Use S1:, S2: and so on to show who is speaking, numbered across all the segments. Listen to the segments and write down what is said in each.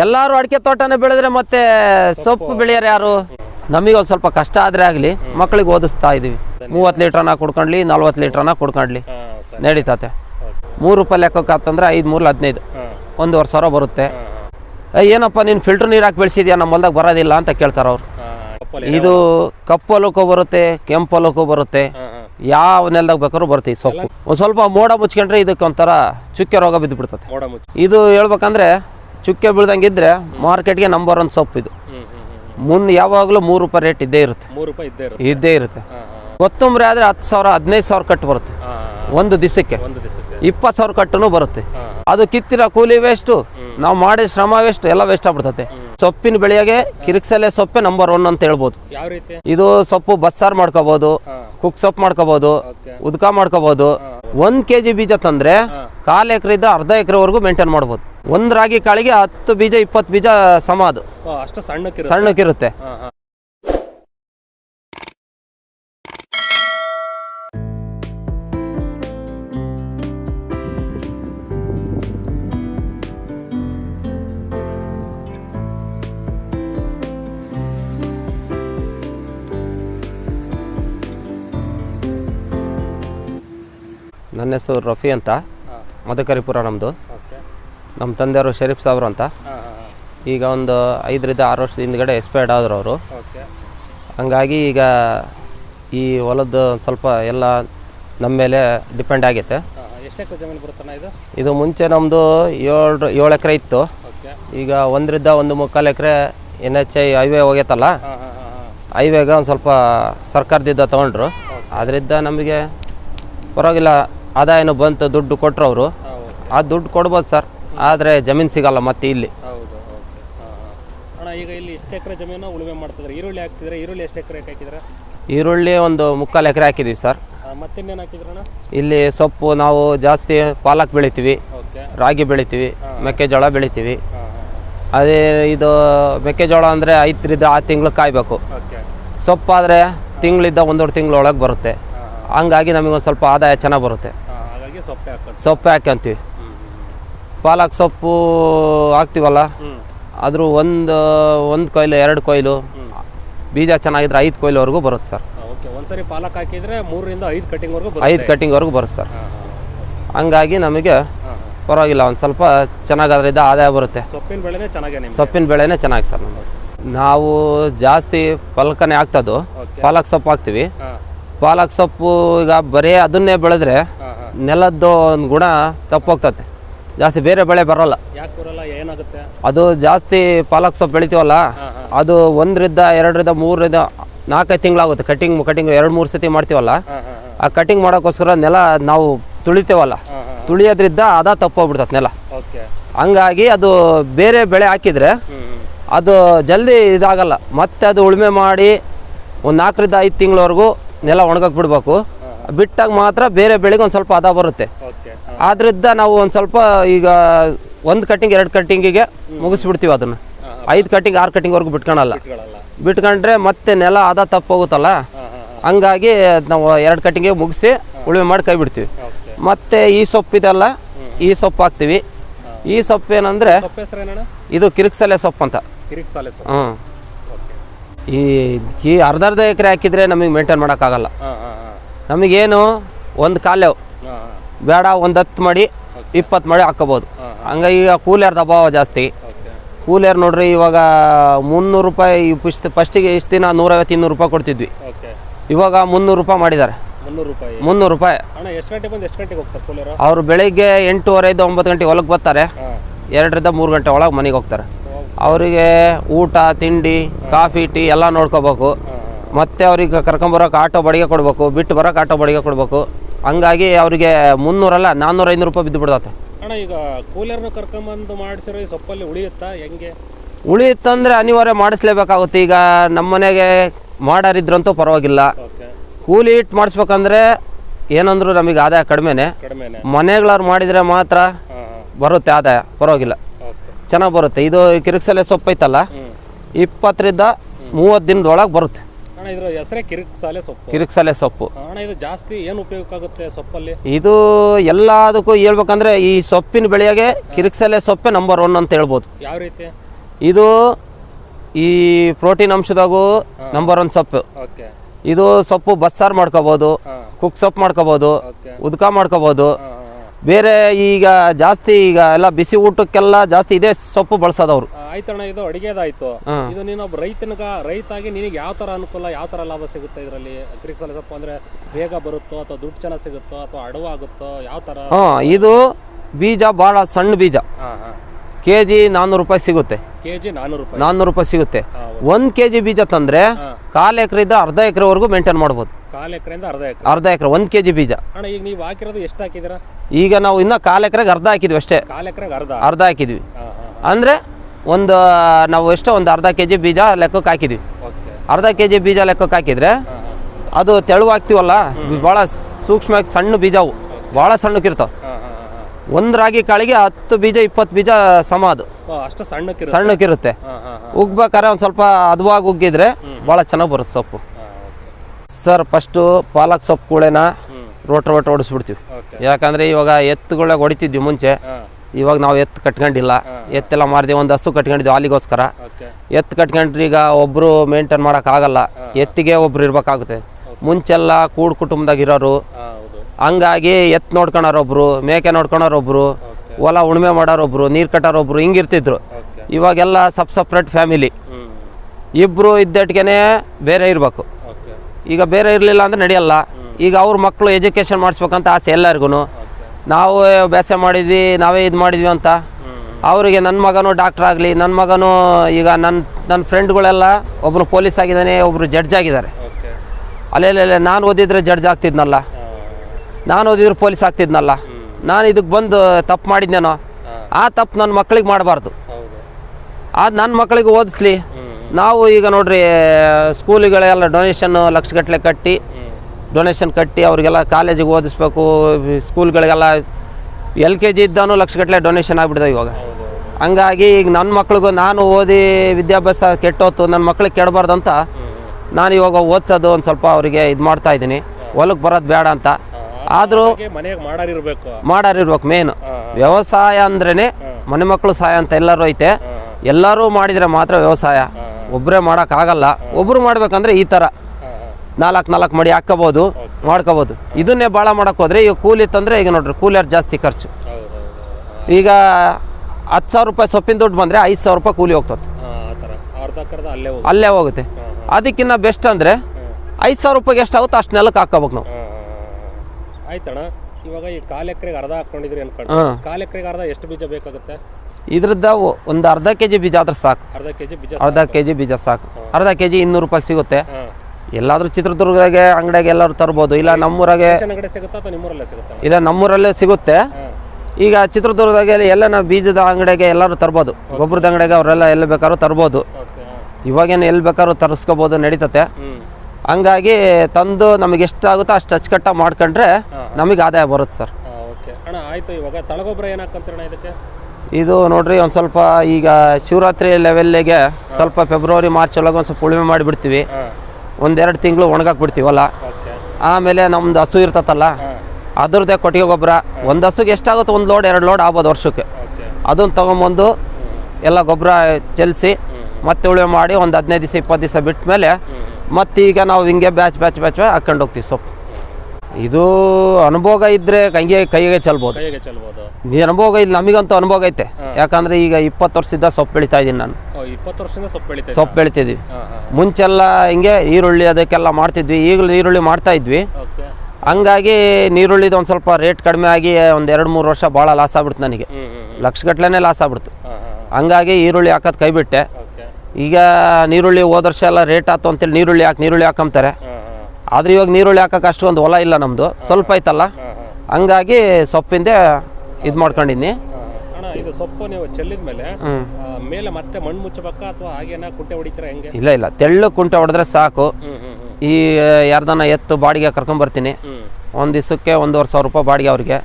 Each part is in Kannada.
S1: ಎಲ್ಲರೂ ಅಡಿಕೆ ತೋಟನ ಬೆಳೆದ್ರೆ ಮತ್ತೆ ಸೊಪ್ಪು. ಬೆಳೆಯೋರು ಯಾರು? ನಮಗೆ ಒಂದು ಸ್ವಲ್ಪ ಕಷ್ಟ ಆದರೆ ಆಗಲಿ ಮಕ್ಕಳಿಗೆ ಓದಿಸ್ತಾ ಇದೀವಿ. ಮೂವತ್ತು ಲೀಟ್ರನ ಕುಡ್ಕೊಂಡ್ಲಿ ನಲ್ವತ್ತು ಲೀಟ್ರನ ಕುಡ್ಕೊಂಡ್ಲಿ. ನಡೀತತೆ. ಮೂರು ರೂಪಾಯಿ ಲೆಕ್ಕಕ್ಕೆ ಆತಂದ್ರೆ ಐದು ಮೂರು ಹದಿನೈದು. ಒಂದುವರೆ ಸಾವಿರ ಬರುತ್ತೆ. ಏನಪ್ಪ ನೀನು ಫಿಲ್ಟರ್ ನೀರು ಹಾಕಿ ಬೆಳೆಸಿದ್ಯಾ? ನಮ್ಮ ಹೊಲ್ದಾಗ ಬರೋದಿಲ್ಲ ಅಂತ ಕೇಳ್ತಾರೆ ಅವ್ರು. ಇದು ಕಪ್ಪು ಹೊಲಕ್ಕೂ ಬರುತ್ತೆ ಕೆಂಪು ಹೊಲಕ್ಕೂ ಬರುತ್ತೆ. ಯಾವ ನೆಲದಾಗ ಬೇಕಾದ್ರೂ ಬರುತ್ತೆ ಈ ಸೊಪ್ಪು. ಒಂದು ಸ್ವಲ್ಪ ಮೋಡ ಮುಚ್ಕೊಂಡ್ರೆ ಇದಕ್ಕೆ ಒಂಥರ ಚುಕ್ಕೆ ರೋಗ ಬಿದ್ದು ಬಿಡ್ತದೆ ಇದು ಹೇಳ್ಬೇಕಂದ್ರೆ ಚುಕ್ಕೆ ಬೀಳ್ದಂಗಿದ್ರೆ ಮಾರ್ಕೆಟ್ಗೆ ನಂಬರ್ ಒನ್ ಸೊಪ್ಪು ಇದು. ಮುಂದ್ ಯಾವಾಗಲೂ ಮೂರು ರೂಪಾಯಿ ರೇಟ್ ಇದ್ದೇ ಇರುತ್ತೆ.
S2: ಮೂರು ರೂಪಾಯಿ ಇದ್ದೇ ಇರುತ್ತೆ.
S1: ಇದ್ದೇ ಕೊತ್ತಂಬರಿ ಆದರೆ ಹತ್ತು ಸಾವಿರ ಹದಿನೈದು ಸಾವಿರ ಕಟ್ಟು ಬರುತ್ತೆ. ಒಂದು ದಿವಸಕ್ಕೆ ಇಪ್ಪತ್ತು ಸಾವಿರ ಕಟ್ಟನು ಬರುತ್ತೆ. ಅದು ಕಿತ್ತಿರ ಕೂಲಿ ವೇಸ್ಟು ನಾವು ಮಾಡಿದ ಶ್ರಮ ವೇಸ್ಟ್ ಎಲ್ಲ ವೇಸ್ಟ್ ಆಗ್ಬಿಡ್ತದೆ ಸೊಪ್ಪಿನ ಬೆಳೆಯಾಗೆ ಕಿರಿಕ್ಸಲೆ ಸೊಪ್ಪೆ ನಂಬರ್ ಒನ್ ಅಂತ ಹೇಳ್ಬೋದು. ಇದು ಸೊಪ್ಪು ಬಸ್ಸಾರು
S2: ಮಾಡ್ಕೋಬಹುದು
S1: ಕುಕ್ ಸೊಪ್ಪು
S2: ಮಾಡ್ಕೋಬಹುದು
S1: ಉದ್ಕ ಮಾಡ್ಕೋಬಹುದು ಒಂದ್ ಕೆಜಿ ಬೀಜ ತಂದ್ರೆ ಕಾಲು ಎಕರೆಯಿಂದ ಅರ್ಧ ಎಕರೆವರೆಗೂ ಮೇಂಟೈನ್ ಮಾಡ್ಬೋದು. ಒಂದು ರಾಗಿ ಕಾಳಿಗೆ ಹತ್ತು ಬೀಜ ಇಪ್ಪತ್ತು ಬೀಜ ಸಮ ಅದು.
S2: ಅಷ್ಟು ಸಣ್ಣಕ್ಕಿರುತ್ತೆ.
S1: ಸಣ್ಣಕ್ಕಿರುತ್ತೆ. ನನ್ನ ಹೆಸರು ರಫಿ ಅಂತ. ಮದಕರಿಪುರ ನಮ್ಮದು ನಮ್ಮ ತಂದೆಯವರು ಶರೀಫ್ ಸಾಬ್ರು ಅಂತ. ಈಗ ಒಂದು ಐದರಿಂದ ಆರು ವರ್ಷದ ಹಿಂದ್ಗಡೆ ಎಕ್ಸ್ಪೈರ್ಡ್ ಆದ್ರು ಅವರು. ಹಂಗಾಗಿ ಈಗ ಈ ಹೊಲದ್ದು ಒಂದು ಸ್ವಲ್ಪ ಎಲ್ಲ ನಮ್ಮ ಮೇಲೆ ಡಿಪೆಂಡ್ ಆಗೈತೆ.
S2: ಇದು?
S1: ಮುಂಚೆ ನಮ್ಮದು ಏಳು ಏಳು ಎಕರೆ ಇತ್ತು. ಈಗ ಒಂದರಿಂದ ಒಂದು ಮುಕ್ಕಾಲು ಎಕರೆ ಎನ್ ಎಚ್ ಐ ಹೈವೇ ಹೋಗೈತಲ್ಲ? ಹೈವೇಗೆ ಒಂದು ಸ್ವಲ್ಪ ಸರ್ಕಾರದಿಂದ ತೊಗೊಂಡ್ರು. ಅದರಿಂದ ನಮಗೆ ಪರವಾಗಿಲ್ಲ. ಆದಾಯನೂ ಬಂತು ದುಡ್ಡು ಕೊಟ್ಟರು ಅವರು. ಆ ದುಡ್ಡು ಕೊಡ್ಬೋದು ಸರ್. ಆದರೆ ಜಮೀನು ಸಿಗಲ್ಲ ಮತ್ತೆ ಇಲ್ಲಿ.
S2: ಈಗ ಇಲ್ಲಿ ಎಷ್ಟು ಎಕರೆ ಜಮೀನು ಉಳುಮೆ ಮಾಡ್ತಿದ್ರೆ. ಈರುಳ್ಳಿ ಹಾಕ್ತಿದ್ರೆ? ಈರುಳ್ಳಿ ಎಷ್ಟು ಎಕರೆ ಹಾಕಿದ್ರೆ
S1: ಈರುಳ್ಳಿ ಒಂದು ಮುಕ್ಕಾಲು ಎಕರೆ ಹಾಕಿದ್ದೀವಿ ಸರ್.
S2: ಮತ್ತಿನ್ನೇನು
S1: ಇಲ್ಲಿ ಸೊಪ್ಪು ನಾವು ಜಾಸ್ತಿ ಪಾಲಕ್ ಬೆಳಿತೀವಿ. ರಾಗಿ ಬೆಳಿತೀವಿ. ಮೆಕ್ಕೆಜೋಳ ಬೆಳಿತೀವಿ. ಅದೇ ಇದು ಮೆಕ್ಕೆಜೋಳ ಅಂದರೆ ಐದರಿಂದ ಆರು ತಿಂಗಳು ಕಾಯಬೇಕು. ಸೊಪ್ಪಾದರೆ ತಿಂಗಳಿದ್ದ ಒಂದೂವರೆ ತಿಂಗಳೊಳಗೆ ಬರುತ್ತೆ. ಹಂಗಾಗಿ ನಮಗೊಂದು ಸ್ವಲ್ಪ ಆದಾಯ ಚೆನ್ನಾಗಿ ಬರುತ್ತೆ.
S2: ಸೊಪ್ಪೆ ಹಾಕೋದು
S1: ಸೊಪ್ಪೆ ಹಾಕ್ಯಂತೀವಿ ಪಾಲಕ್ ಸೊಪ್ಪು ಹಾಕ್ತೀವಲ್ಲ? ಆದರೂ ಒಂದು ಒಂದು ಕೊಯ್ಲು ಎರಡು ಕೊಯ್ಲು. ಬೀಜ ಚೆನ್ನಾಗಿದ್ರೆ ಐದು ಕೊಯ್ಲುವರೆಗೂ ಬರುತ್ತೆ ಸರ್.
S2: ಓಕೆ. ಒಂದ್ಸರಿ ಪಾಲಕ್ ಹಾಕಿದ್ರೆ ಮೂರರಿಂದ ಐದು ಕಟಿಂಗ್ವರೆಗೂ ಬರುತ್ತೆ.
S1: ಐದು ಕಟ್ಟಿಂಗ್ವರೆಗೂ ಬರುತ್ತೆ ಸರ್. ಹಂಗಾಗಿ ನಮಗೆ ಪರವಾಗಿಲ್ಲ ಒಂದು ಸ್ವಲ್ಪ ಚೆನ್ನಾಗಾದ್ರಿಂದ ಆದಾಯ ಬರುತ್ತೆ.
S2: ಸೊಪ್ಪಿನ ಬೆಳೆನೇ ಚೆನ್ನಾಗಿ
S1: ಸೊಪ್ಪಿನ ಬೆಳೆನೇ ಚೆನ್ನಾಗಿ ಸರ್ ನಮಗೆ. ನಾವು ಜಾಸ್ತಿ ಪಲ್ಕನೆ ಹಾಕ್ತದ್ದು ಪಾಲಕ್ ಸೊಪ್ಪು ಹಾಕ್ತೀವಿ. ಪಾಲಕ್ ಸೊಪ್ಪು ಈಗ ಬರೀ ಅದನ್ನೇ ಬೆಳೆದ್ರೆ ನೆಲದ್ದು ಒಂದು ಗುಣ ತಪ್ಪೋಗ್ತತೆ. ಜಾಸ್ತಿ ಬೇರೆ ಬೆಳೆ ಬರೋಲ್ಲ.
S2: ಯಾಕೆ ಬರಲ್ಲ ಏನಾಗುತ್ತೆ?
S1: ಅದು ಜಾಸ್ತಿ ಪಾಲಕ್ ಸೊಪ್ಪು ಬೆಳಿತೀವಲ್ಲ ಅದು ಒಂದರಿಂದ ಎರಡರಿಂದ ಮೂರರಿಂದ ನಾಲ್ಕೈದು ತಿಂಗಳಾಗುತ್ತೆ. ಕಟಿಂಗ್ ಕಟಿಂಗ್ ಎರಡು ಮೂರು ಸತಿ ಮಾಡ್ತೀವಲ್ಲ ಆ ಕಟಿಂಗ್ ಮಾಡೋಕ್ಕೋಸ್ಕರ ನೆಲ ನಾವು ತುಳಿತೇವಲ್ಲ. ತುಳಿಯೋದ್ರಿಂದ ಅದ ತಪ್ಪೋಗ್ಬಿಡ್ತದೆ ನೆಲ. ಹಂಗಾಗಿ ಅದು ಬೇರೆ ಬೆಳೆ ಹಾಕಿದರೆ ಅದು ಜಲ್ದಿ ಇದಾಗಲ್ಲ. ಮತ್ತೆ ಅದು ಉಳುಮೆ ಮಾಡಿ ಒಂದು ನಾಲ್ಕರಿಂದ ಐದು ತಿಂಗಳವರೆಗೂ ನೆಲ ಒಣಗಕ್ಕೆ ಬಿಡಬೇಕು. ಬಿಟ್ಟಾಗ ಮಾತ್ರ ಬೇರೆ ಬೆಳೆಗೆ ಒಂದು ಸ್ವಲ್ಪ ಹದ ಬರುತ್ತೆ. ಆದ್ರಿಂದ ನಾವು ಒಂದು ಸ್ವಲ್ಪ ಈಗ ಒಂದು ಕಟ್ಟಿಂಗ್ ಎರಡು ಕಟ್ಟಿಂಗಿಗೆ ಮುಗಿಸ್ಬಿಡ್ತೀವಿ ಅದನ್ನು. ಐದು ಕಟ್ಟಿಂಗ್ ಆರು ಕಟ್ಟಿಂಗ್ವರೆಗೂ ಬಿಟ್ಕೊಳಲ್ಲ. ಬಿಟ್ಕೊಂಡ್ರೆ ಮತ್ತೆ ನೆಲ ಅದ ತಪ್ಪೋಗುತ್ತಲ್ಲ? ಹಂಗಾಗಿ ನಾವು ಎರಡು ಕಟ್ಟಿಂಗಿಗೆ ಮುಗಿಸಿ ಉಳುಮೆ ಮಾಡಿ ಕೈ ಬಿಡ್ತೀವಿ. ಮತ್ತೆ ಈ ಸೊಪ್ಪು ಇದೆಲ್ಲ ಈ ಸೊಪ್ಪು ಹಾಕ್ತೀವಿ. ಈ ಸೊಪ್ಪು ಏನಂದ್ರೆ ಇದು ಕಿರಿಕ್ಸಲೆ ಸೊಪ್ಪು ಅಂತ. ಹ್ಞೂ ಈ ಅರ್ಧ ಅರ್ಧ ಎಕರೆ ಹಾಕಿದ್ರೆ ನಮಗೆ ಮೇಂಟೈನ್ ಮಾಡೋಕ್ಕಾಗಲ್ಲ. ನಮಗೇನು ಒಂದು ಕಾಲೇವು ಬೇಡ ಒಂದು ಹತ್ತು ಮಾಡಿ ಇಪ್ಪತ್ತು ಮಾಡಿ ಹಾಕೋಬೋದು ಹಂಗಾಗಿ ಈಗ ಕೂಲಿಯರ್ದ ಅಭಾವ ಜಾಸ್ತಿ.
S2: ಕೂಲರ್
S1: ಕೂಲಿಯರ್ ನೋಡ್ರಿ ಇವಾಗ ಮುನ್ನೂರು ರೂಪಾಯಿ ಫಸ್ಟ್ ಫಸ್ಟಿಗೆ ಇಷ್ಟು ದಿನ ನೂರೈವತ್ತು ಇನ್ನೂರು ರೂಪಾಯಿ ಕೊಡ್ತಿದ್ವಿ. ಇವಾಗ ಮುನ್ನೂರು ರೂಪಾಯಿ ಮಾಡಿದ್ದಾರೆ.
S2: ಮುನ್ನೂರು ರೂಪಾಯಿ.
S1: ಅವರು ಬೆಳಿಗ್ಗೆ ಎಂಟೂವರೆಯಿಂದ ಒಂಬತ್ತು ಗಂಟೆಗೆ ಹೊಲಕ್ಕೆ ಬರ್ತಾರೆ. ಎರಡರಿಂದ ಮೂರು ಗಂಟೆ ಒಳಗೆ ಮನೆಗೆ ಹೋಗ್ತಾರೆ. ಅವರಿಗೆ ಊಟ ತಿಂಡಿ ಕಾಫಿ ಟೀ ಎಲ್ಲ ನೋಡ್ಕೋಬೇಕು. ಮತ್ತೆ ಅವ್ರಿಗೆ ಕರ್ಕೊಂಬರೋಕೆ ಆಟೋ ಬಾಡಿಗೆ ಕೊಡಬೇಕು ಬಿಟ್ಟು ಬರೋಕೆ ಆಟೋ ಬಾಡಿಗೆ ಕೊಡಬೇಕು. ಹಂಗಾಗಿ ಅವರಿಗೆ ಮುನ್ನೂರಲ್ಲ ನಾನ್ನೂರ ಐನೂರು ರೂಪಾಯಿ ಬಿದ್ದು ಬಿಡ್ದತ್ತೆ
S2: ಅಣ್ಣ ಈಗ ಕೂಲರ್ನ ಕರ್ಕೊಂಬಂದು ಮಾಡಿಸಿರೋ ಈ ಸೊಪ್ಪಲ್ಲಿ ಉಳಿಯುತ್ತಾ? ಹೆಂಗೆ?
S1: ಉಳಿಯುತ್ತಂದರೆ ಅನಿವಾರ್ಯ ಮಾಡಿಸ್ಲೇಬೇಕಾಗುತ್ತೆ. ಈಗ ನಮ್ಮ ಮನೆಗೆ ಮಾಡಾರಿದ್ರಂತೂ ಪರವಾಗಿಲ್ಲ. ಕೂಲಿ ಇಟ್ಟು ಮಾಡಿಸ್ಬೇಕಂದ್ರೆ ಏನಂದ್ರು ನಮಗೆ ಆದಾಯ ಕಡಿಮೆನೆ. ಮನೆಗಳವ್ರು ಮಾಡಿದರೆ ಮಾತ್ರ ಬರುತ್ತೆ ಆದಾಯ ಪರವಾಗಿಲ್ಲ. ಚೆನ್ನಾಗಿ ಬರುತ್ತೆ. ಇದು ಕಿರಿಕ್ಸಲೆ ಸೊಪ್ಪು ಐತಲ್ಲ
S2: ಹ್ಞೂ
S1: ಇಪ್ಪತ್ತರಿಂದ ಮೂವತ್ತು ದಿನದೊಳಗೆ ಬರುತ್ತೆ.
S2: ಇದ್ರ ಹೆಸರೇ ಕಿರಿಕ್ಸಾಲೆ ಸೊಪ್ಪು.
S1: ಜಾಸ್ತಿ ಸೊಪ್ಪು.
S2: ಅಣ್ಣ ಇದು ಜಾಸ್ತಿ ಏನು ಉಪಯೋಗಕ್ಕಾಗುತ್ತೆ ಸೊಪ್ಪಲ್ಲಿ?
S1: ಇದು ಎಲ್ಲದಕ್ಕೂ ಹೇಳ್ಬೇಕಂದ್ರೆ ಈ ಸೊಪ್ಪಿನ ಬೆಳೆಯಾಗೆ ಕಿರುಕ್ಸಲೆ ಸೊಪ್ಪೆ ನಂಬರ್ ಒನ್ ಅಂತ ಹೇಳ್ಬೋದು.
S2: ಯಾವ ರೀತಿ?
S1: ಇದು ಈ ಪ್ರೋಟೀನ್ ಅಂಶದಾಗೂ ನಂಬರ್ ಒನ್ ಸೊಪ್ಪು. ಇದು ಸೊಪ್ಪು ಬಸ್ಸಾರು
S2: ಮಾಡ್ಕೋಬಹುದು
S1: ಕುಕ್ ಸೊಪ್ಪು
S2: ಮಾಡ್ಕೋಬಹುದು
S1: ಉದ್ಕ
S2: ಹಾಂ
S1: ಬೇರೆ ಈಗ ಜಾಸ್ತಿ ಈಗ ಎಲ್ಲ ಬಿಸಿ ಊಟಕ್ಕೆಲ್ಲ ಜಾಸ್ತಿ ಇದೇ ಸೊಪ್ಪು ಬಳಸೋದವ್ರು.
S2: ಆಯ್ತಣ್ಣ ಇದು ಅಡಿಗೆದಾಯ್ತು. ಇದು ನೀನೊಬ್ಬ ರೈತನಿಗ ರೈತಾಗಿ ನಿನಗೆ ಯಾವ ಥರ ಅನುಕೂಲ ಯಾವ ಥರ ಲಾಭ ಸಿಗುತ್ತೆ ಇದರಲ್ಲಿ? ಕಿರಿಕ್ಸಾಲೆ ಸೊಪ್ಪು ಅಂದರೆ ಬೇಗ ಬರುತ್ತೋ ಅಥವಾ ದುಡ್ಡು ಚೆನ್ನಾಗಿ ಸಿಗುತ್ತೋ ಅಥವಾ ಅಡವಾಗುತ್ತೋ ಯಾವ ಥರ?
S1: ಹಾ ಇದು ಬೀಜ ಭಾಳ ಸಣ್ಣ ಬೀಜ. ಕೆ ಜಿ ನಾನ್ನೂರು ರೂಪಾಯಿ ಸಿಗುತ್ತೆ.
S2: ಕೆ ಜಿ ನಾನ್ನೂರು ರೂಪಾಯಿ.
S1: ನಾನ್ನೂರು ರೂಪಾಯಿ ಸಿಗುತ್ತೆ. ಒಂದು ಕೆ ಜಿ ಬೀಜ ತಂದರೆ
S2: ಕಾಲು
S1: ಕಾಲು ಇದ್ದರೆ ಅರ್ಧ ಎಕರೆವರೆಗೂ ಮೇಂಟೈನ್ ಮಾಡ್ಬೋದು.
S2: ಕಾಲು ಎಕರೆಯಿಂದ ಅರ್ಧ ಎಕರೆ.
S1: ಅರ್ಧ ಎಕರೆ ಒಂದು ಕೆ ಜಿ ಬೀಜ.
S2: ಅಣ್ಣ ಈಗ ನೀವು ಹಾಕಿರೋದು ಎಷ್ಟು ಹಾಕಿದ್ದೀರಾ?
S1: ಈಗ ನಾವು ಇನ್ನ ಕಾಲು ಎಕರೆಗೆ ಅರ್ಧ ಹಾಕಿದ್ವಿ ಅಷ್ಟೇ.
S2: ಕಾಲು ಎಕರೆಗೆ ಅರ್ಧ?
S1: ಅರ್ಧ ಹಾಕಿದ್ವಿ. ಅಂದ್ರೆ ಒಂದು ನಾವು ಎಷ್ಟೋ ಒಂದು ಅರ್ಧ ಕೆ ಜಿ ಬೀಜ ಲೆಕ್ಕಕ್ಕೆ ಹಾಕಿದ್ವಿ. ಅರ್ಧ ಕೆ ಜಿ ಬೀಜ ಲೆಕ್ಕಕ್ಕೆ ಹಾಕಿದರೆ ಅದು ತೆಳುವಾಗ್ತೀವಲ್ಲ ಭಾಳ ಸೂಕ್ಷ್ಮವಾಗಿ ಸಣ್ಣ ಬೀಜವು ಭಾಳ ಸಣ್ಣಕ್ಕಿರ್ತಾವೆ ಒಂದು ರಾಗಿ ಕಾಳಿಗೆ ಹತ್ತು ಬೀಜ ಇಪ್ಪತ್ತು ಬೀಜ ಸಮ ಅದು.
S2: ಸಣ್ಣಕ್ಕಿರುತ್ತೆ.
S1: ಉಗ್ಬೇಕಾದ್ರೆ ಒಂದು ಸ್ವಲ್ಪ ಹದವಾಗಿ ಉಗ್ಗಿದ್ರೆ ಭಾಳ ಚೆನ್ನಾಗಿ ಬರುತ್ತೆ ಸೊಪ್ಪು. ಸರ್ ಫಸ್ಟು ಪಾಲಕ್ ಸೊಪ್ಪು ಕೂಳೆನ
S2: ರೋಟ್
S1: ರೋಟ್ರ್ ರೋಟ್ ಓಡಿಸ್ಬಿಡ್ತೀವಿ ಯಾಕಂದ್ರೆ ಇವಾಗ ಎತ್ತುಗಳಾಗ ಹೊಡಿತಿದ್ವಿ ಮುಂಚೆ. ಇವಾಗ ನಾವು ಎತ್ತು ಕಟ್ಕೊಂಡಿಲ್ಲ. ಎತ್ತೆಲ್ಲ ಮಾರಿದೆ ಒಂದು ಹಸು ಕಟ್ಕೊಂಡಿದ್ವಿ
S2: ಅಲ್ಲಿಗೋಸ್ಕರ
S1: ಎತ್ತು ಕಟ್ಕೊಂಡ್ರೆ ಈಗ ಒಬ್ಬರು ಮೇಂಟೈನ್ ಮಾಡೋಕ್ಕಾಗಲ್ಲ ಎತ್ತಿಗೆ ಒಬ್ರು ಇರ್ಬೇಕಾಗುತ್ತೆ. ಮುಂಚೆಲ್ಲ ಕೂಡು ಕುಟುಂಬದಾಗ ಇರೋರು. ಹಂಗಾಗಿ ಎತ್ತು ನೋಡ್ಕೊಳೋರೊಬ್ರು ಮೇಕೆ ನೋಡ್ಕೊಳೋರೊಬ್ರು ಹೊಲ ಉಳುಮೆ ಮಾಡೋರೊಬ್ರು ನೀರು ಕಟ್ಟೋರೊಬ್ರು ಹಿಂಗಿರ್ತಿದ್ರು ಇವಾಗೆಲ್ಲ ಸಪ್ ಸಪ್ರೇಟ್ ಫ್ಯಾಮಿಲಿ ಇಬ್ಬರು ಇದ್ದಟ್ಗೆ ಬೇರೆ ಇರಬೇಕು. ಈಗ ಬೇರೆ ಇರಲಿಲ್ಲ ಅಂದರೆ ನಡೆಯಲ್ಲ. ಈಗ ಅವ್ರ ಮಕ್ಕಳು ಎಜುಕೇಷನ್ ಮಾಡಿಸ್ಬೇಕಂತ ಆಸೆ ಎಲ್ಲರಿಗೂ ನಾವು ಬೇಸೆ ಮಾಡಿದ್ವಿ, ನಾವೇ ಇದು ಮಾಡಿದ್ವಿ ಅಂತ. ಅವರಿಗೆ ನನ್ನ ಮಗನು ಡಾಕ್ಟರ್ ಆಗಲಿ ನನ್ನ ಮಗನು ಈಗ ನನ್ನ ನನ್ನ ಫ್ರೆಂಡ್ಗಳೆಲ್ಲ ಒಬ್ಬರು ಪೊಲೀಸ್ ಆಗಿದ್ದಾನೆ ಒಬ್ಬರು ಜಡ್ಜ್ ಆಗಿದ್ದಾರೆ. ಅಲ್ಲೆಲ್ಲ ನಾನು ಓದಿದರೆ ಜಡ್ಜ್ ಆಗ್ತಿದ್ನಲ್ಲ. ನಾನು ಓದಿದ್ರೆ ಪೊಲೀಸ್ ಆಗ್ತಿದ್ನಲ್ಲ. ನಾನು ಇದಕ್ಕೆ ಬಂದು ತಪ್ಪು ಮಾಡಿದ್ನೇನೋ, ಆ ತಪ್ಪು ನನ್ನ ಮಕ್ಕಳಿಗೆ ಮಾಡಬಾರ್ದು. ಅದು ನನ್ನ ಮಕ್ಕಳಿಗೆ ಓದಿಸ್ಲಿ. ನಾವು ಈಗ ನೋಡ್ರಿ ಸ್ಕೂಲ್ಗಳೆಲ್ಲ ಡೊನೇಷನ್ ಲಕ್ಷಗಟ್ಟಲೆ ಕಟ್ಟಿ ಡೊನೇಷನ್ ಕಟ್ಟಿ ಅವರಿಗೆಲ್ಲ ಕಾಲೇಜಿಗೆ ಓದಿಸ್ಬೇಕು ಸ್ಕೂಲ್ಗಳಿಗೆಲ್ಲ ಎಲ್ ಕೆ ಜಿ ಇದ್ದಾನು ಲಕ್ಷಗಟ್ಟಲೆ ಡೊನೇಷನ್ ಆಗಿಬಿಡ್ತಾವೆ ಇವಾಗ. ಹಂಗಾಗಿ ಈಗ ನನ್ನ ಮಕ್ಳಿಗೂ ನಾನು ಓದಿ ವಿದ್ಯಾಭ್ಯಾಸ ಕೆಟ್ಟೋತು ನನ್ನ ಮಕ್ಳಿಗೆ ಕೆಡಬಾರ್ದು ಅಂತ ನಾನು ಇವಾಗ ಓದಿಸೋದು ಒಂದು ಸ್ವಲ್ಪ ಅವರಿಗೆ ಇದು ಮಾಡ್ತಾ ಇದ್ದೀನಿ. ಹೊಲಕ್ಕೆ ಬರೋದು ಬೇಡ ಅಂತ. ಆದರೂ
S2: ಮಾಡಾರಿರ್ಬೇಕು.
S1: ಮೇನ್ ವ್ಯವಸಾಯ ಅಂದ್ರೇ ಮನೆ ಮಕ್ಕಳು ಸಹಾಯ ಅಂತ ಎಲ್ಲರೂ ಐತೆ. ಎಲ್ಲರೂ ಮಾಡಿದರೆ ಮಾತ್ರ ವ್ಯವಸಾಯ. ಒಬ್ಬರೇ ಮಾಡೋಕ್ಕಾಗಲ್ಲ. ಒಬ್ಬರು ಮಾಡಬೇಕಂದ್ರೆ ಈ ಥರ ನಾಲ್ಕು ನಾಲ್ಕು ಮಡಿ ಹಾಕ್ಕೋಬೋದು ಮಾಡ್ಕೋಬೋದು ಇದನ್ನೇ ಭಾಳ ಮಾಡೋಕ್ಕೋದ್ರೆ ಈಗ ಕೂಲಿ ತಂದರೆ ಈಗ ನೋಡ್ರಿ ಕೂಲಿಯರ್ ಜಾಸ್ತಿ ಖರ್ಚು. ಈಗ ಹತ್ತು ಸಾವಿರ ರೂಪಾಯಿ ಸೊಪ್ಪಿನ ದುಡ್ಡು ಬಂದರೆ ಐದು ಸಾವಿರ ರೂಪಾಯಿ ಕೂಲಿ ಹೋಗ್ತದೆ.
S2: ಆ ಥರ ಅರ್ಧ ಕರ್ದ ಅಲ್ಲೇ ಹೋಗಿ
S1: ಅಲ್ಲೇ ಹೋಗುತ್ತೆ. ಅದಕ್ಕಿಂತ ಬೆಸ್ಟ್ ಅಂದರೆ ಐದು ಸಾವಿರ ರೂಪಾಯಿಗೆ ಎಷ್ಟಾಗುತ್ತೆ ಅಷ್ಟು ನೆಲಕ್ಕೆ ಹಾಕೋಬೇಕು ನಾವು.
S2: ಆಯ್ತಣ್ಣ ಇವಾಗ ಈ ಕಾಲು ಎಕರೆಗೆ ಅರ್ಧ ಹಾಕ್ಕೊಂಡಿದ್ರಿ ಅನ್ಕೊಂಡು. ಕಾಲು ಎಕರೆಗೆ ಅರ್ಧ ಎಷ್ಟು ಬೀಜ ಬೇಕಾಗುತ್ತೆ?
S1: ಇದ್ರದ್ದು ಒಂದು ಅರ್ಧ ಕೆ ಜಿ ಬೀಜ ಆದ್ರೆ ಸಾಕು.
S2: ಅರ್ಧ ಕೆ ಜಿ ಬೀಜ
S1: ಅರ್ಧ ಕೆ ಜಿ ಬೀಜ ಸಾಕು. ಅರ್ಧ ಕೆ ಜಿ ಇನ್ನೂರು ರೂಪಾಯಿಗೆ ಸಿಗುತ್ತೆ. ಎಲ್ಲಾದರೂ ಚಿತ್ರದುರ್ಗದಾಗೆ ಅಂಗಡಿಯಾಗೆ ಎಲ್ಲರೂ ತರ್ಬೋದು. ಇಲ್ಲ ನಮ್ಮೂರಾಗೆ ಇಲ್ಲ ನಮ್ಮೂರಲ್ಲೇ ಸಿಗುತ್ತೆ. ಈಗ ಚಿತ್ರದುರ್ಗದಾಗೆ ಎಲ್ಲ ನಾವು ಬೀಜದ ಅಂಗಡಿಗೆ ಎಲ್ಲರೂ ತರ್ಬೋದು. ಗೊಬ್ಬರದ ಅಂಗಡಿಗೆ ಅವರೆಲ್ಲ ಎಲ್ಲಿ ಬೇಕಾದ್ರೂ ತರ್ಬೋದು. ಇವಾಗೇನು ಎಲ್ಲಿ ಬೇಕಾದ್ರೂ ತರಿಸ್ಕೋಬೋದು ನಡೀತತೆ. ಹಂಗಾಗಿ ತಂದು ನಮಗೆ ಎಷ್ಟಾಗುತ್ತೋ ಅಷ್ಟು ಅಚ್ಚುಕಟ್ಟಾಗಿ ಮಾಡ್ಕೊಂಡ್ರೆ ನಮಗೆ ಆದಾಯ ಬರುತ್ತೆ ಸರ್.
S2: ಆಯಿತು ಇವಾಗ ತಳಗೊಬ್ಬರ ಇದಕ್ಕೆ?
S1: ಇದು ನೋಡ್ರಿ ಒಂದು ಸ್ವಲ್ಪ ಈಗ ಶಿವರಾತ್ರಿ ಲೆವೆಲ್ಲಿಗೆ ಸ್ವಲ್ಪ ಫೆಬ್ರವರಿ ಮಾರ್ಚ್ ಒಳಗೆ ಒಂದು ಸ್ವಲ್ಪ ಉಳುಮೆ ಮಾಡಿಬಿಡ್ತೀವಿ. ಒಂದೆರಡು ತಿಂಗಳು ಒಣಗಾಕ್ಬಿಡ್ತೀವಲ್ಲ
S2: ಬಿಡ್ತಿವಲ್ಲ
S1: ಆಮೇಲೆ ನಮ್ದು ಹಸು ಇರ್ತತಲ್ಲ ಅದ್ರದ್ದೇ ಕೊಟ್ಟಿಗೆ ಗೊಬ್ಬರ. ಒಂದು ಹಸುಗೆ ಎಷ್ಟಾಗುತ್ತೆ? ಒಂದು ಲೋಡ್ ಎರಡು ಲೋಡ್ ಆಗ್ಬೋದು ವರ್ಷಕ್ಕೆ. ಅದನ್ನು ತೊಗೊಂಬಂದು ಎಲ್ಲ ಗೊಬ್ಬರ ಚೆಲ್ಸಿ ಮತ್ತೆ ಉಳುಮೆ ಮಾಡಿ ಒಂದು ಹದಿನೈದು ದಿವಸ ಇಪ್ಪತ್ತು ದಿವಸ ಬಿಟ್ಟ ಮೇಲೆ ಮತ್ತೆ ಈಗ ನಾವು ಹಿಂಗೆ ಬ್ಯಾಚ್ ಬ್ಯಾಚ್ ಬ್ಯಾಚ್ ಹಾಕೊಂಡು ಹೋಗ್ತೀವಿ ಸೊಪ್ಪು. ಇದು ಅನುಭೋಗ ಇದ್ರೆ ಕೈಗೆ ಕೈಗೆ ಚೆಲ್ಬೋದು.
S2: ಕೈಗೆ ಚೆಲ್ಬೋದು.
S1: ಅನುಭೋಗ ಇಲ್ಲ ನಮಗಂತೂ ಅನುಭೋಗ ಐತೆ. ಯಾಕಂದ್ರೆ ಈಗ ಇಪ್ಪತ್ತು ವರ್ಷದಿಂದ ಸೊಪ್ಪು ಬೆಳಿತಾ ಇದ್ದೀನಿ ನಾನು.
S2: ಓ ಇಪ್ಪತ್ತು ವರ್ಷದಿಂದ ಸೊಪ್ಪು ಬೆಳಿತಾ
S1: ಸೊಪ್ಪು ಬೆಳಿತಿದ್ವಿ. ಮುಂಚೆಲ್ಲ ಹಿಂಗೆ ಈರುಳ್ಳಿ ಅದಕ್ಕೆಲ್ಲ ಮಾಡ್ತಿದ್ವಿ. ಈಗಲೂ ಈರುಳ್ಳಿ ಮಾಡ್ತಾ ಇದ್ವಿ. ಹಂಗಾಗಿ ನೀರುಳ್ಳಿದು ಒಂದು ಸ್ವಲ್ಪ ರೇಟ್ ಕಡಿಮೆ ಆಗಿ ಒಂದು ಎರಡು ಮೂರು ವರ್ಷ ಭಾಳ ಲಾಸ್ ಆಗ್ಬಿಡ್ತು ನನಗೆ. ಲಕ್ಷಗಟ್ಲೆ ಲಾಸ್ ಆಗ್ಬಿಡ್ತು. ಹಂಗಾಗಿ ಈರುಳ್ಳಿ ಹಾಕೋದು ಕೈ ಬಿಟ್ಟೆ.
S2: ಓಕೆ.
S1: ಈಗ ನೀರುಳ್ಳಿ ಹೋದ ವರ್ಷ ಎಲ್ಲ ರೇಟ್ ಆಯ್ತು ಅಂತೇಳಿ ನೀರುಳ್ಳಿ ಹಾಕಿ ನೀರುಳ್ಳಿ ಹಾಕಂತಾರೆ ಆದ್ರೆ ಇವಾಗ ನೀರುಳ್ಳಿ ಹಾಕಕ್ಕೆ ಅಷ್ಟೊಂದು ಹೊಲ ಇಲ್ಲ ನಮ್ಮದು ಸ್ವಲ್ಪ ಐತಲ್ಲ? ಹಂಗಾಗಿ ಸೊಪ್ಪಿಂದ ಇದು ಮಾಡ್ಕೊಂಡಿನಿ
S2: ಅಣ್ಣ ಇದು ಸೊಪ್ಪು ನೀವು ಚೆಲ್ಲಿದ ಮೇಲೆ ಮೇಲೆ ಮತ್ತೆ ಮಣ್ಣು ಮುಚ್ಚಬೇಕಾ ಅಥವಾ ಹಾಗೇನ ಕುಂಟೆ ಹೊಡಿತೀರಾ ಹೆಂಗೆ?
S1: ಇಲ್ಲ ಇಲ್ಲ. ತೆಳ್ಳು ಕುಂಟೆ ಹೊಡೆದ್ರೆ ಸಾಕು. ಈ ಯಾರ್ದನ ಎತ್ತು ಬಾಡಿಗೆ ಕರ್ಕೊಂಬರ್ತೀನಿ ಒಂದು ದಿವಸಕ್ಕೆ ಒಂದೂವರೆ ಸಾವಿರ ರೂಪಾಯಿ ಬಾಡಿಗೆ ಅವ್ರಿಗೆ.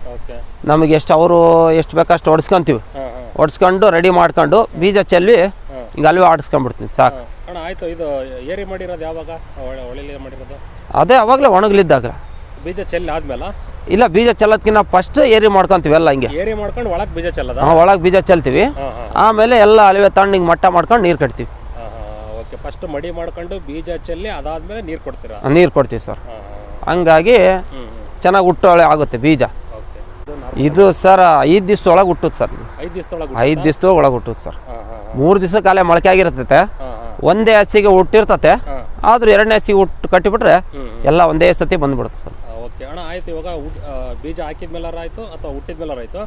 S1: ನಮಗೆ ಎಷ್ಟು ಅವರು ಎಷ್ಟು ಬೇಕಷ್ಟು ಹೊಡ್ಸ್ಕೊಂತೀವಿ. ಹೊಡ್ಸ್ಕೊಂಡು ರೆಡಿ ಮಾಡ್ಕೊಂಡು ಬೀಜ ಚೆಲ್ಲಿ ಹಿಂಗೆ ಅಲ್ವೇ ಆಡಿಸ್ಕೊಂಡ್ಬಿಡ್ತೀನಿ ಸಾಕು.
S2: ಅಣ್ಣ ಆಯ್ತು. ಇದು ಏರಿ ಮಾಡಿರೋದು ಯಾವಾಗ? ಮಾಡಿರೋದು?
S1: ಅದೇ ಅವಾಗಲೇ ಒಣಗಲಿದ್ದಾಗ
S2: ಬೀಜ ಚೆಲ್ಲಿ ಆದ್ಮೇಲೆ?
S1: ಇಲ್ಲ ಬೀಜ ಚೆಲ್ಲೋದ್ಕಿಂತ ಫಸ್ಟ್ ಏರಿ ಮಾಡ್ಕೊಂತೀವಿ ಎಲ್ಲ ಹಿಂಗೆ.
S2: ಏರಿ ಮಾಡ್ಕೊಂಡು ಒಳಗೆ ಬೀಜ ಚೆಲ್ಲದ?
S1: ಹಾಂ ಒಳಗೆ ಬೀಜ ಚೆಲ್ತೀವಿ. ಆಮೇಲೆ ಎಲ್ಲ ಅಲ್ವೇ ತಣ್ಣಿಗೆ ಮಟ್ಟ ಮಾಡ್ಕೊಂಡು ನೀರು ಕಟ್ತೀವಿ.
S2: ಓಕೆ. ಫಸ್ಟ್ ಮಡಿ ಮಾಡ್ಕೊಂಡು ಬೀಜ ಚೆಲ್ಲಿ ಅದಾದ್ಮೇಲೆ ನೀರು ಕೊಡ್ತೀರಾ?
S1: ನೀರು ಕೊಡ್ತೀವಿ ಸರ್. ಹಂಗಾಗಿ ಚೆನ್ನಾಗಿ ಹುಟ್ಟೊಳೆ ಆಗುತ್ತೆ ಬೀಜ. ಇದು ಸರ್ ಐದು ದಿವ್ಸದೊಳಗೆ ಹುಟ್ಟುತ್ತೆ ಸರ್
S2: ಐದು
S1: ದಿವ್ಸದ ಒಳಗೆ ಹುಟ್ಟುತ್ತೆ? ಸರ್. ಮೂರು ದಿವಸ ಕಾಲೇ ಮೊಳಕೆ ಆಗಿರ್ತೈತೆ. ಒಂದೇ ಹಸಿಗೆ ಹುಟ್ಟಿರ್ತತೆ. ಆದ್ರೂ ಎರಡನೇ ಹಸಿ ಊಟ ಕಟ್ಟಿಬಿಟ್ರೆ ಎಲ್ಲ ಒಂದೇ ಸತಿ ಬಂದ್ಬಿಡುತ್ತೆ ಸರ್.
S2: ಓಕೆ. ಅಣ್ಣ ಆಯ್ತು ಇವಾಗ ಉಟ್- ಆ, ಬೀಜ ಹಾಕಿದ್ಮೇಲಾರ ಅಥವಾ ಹುಟ್ಟಿದ ಮೇಲೆ ಆಯ್ತು?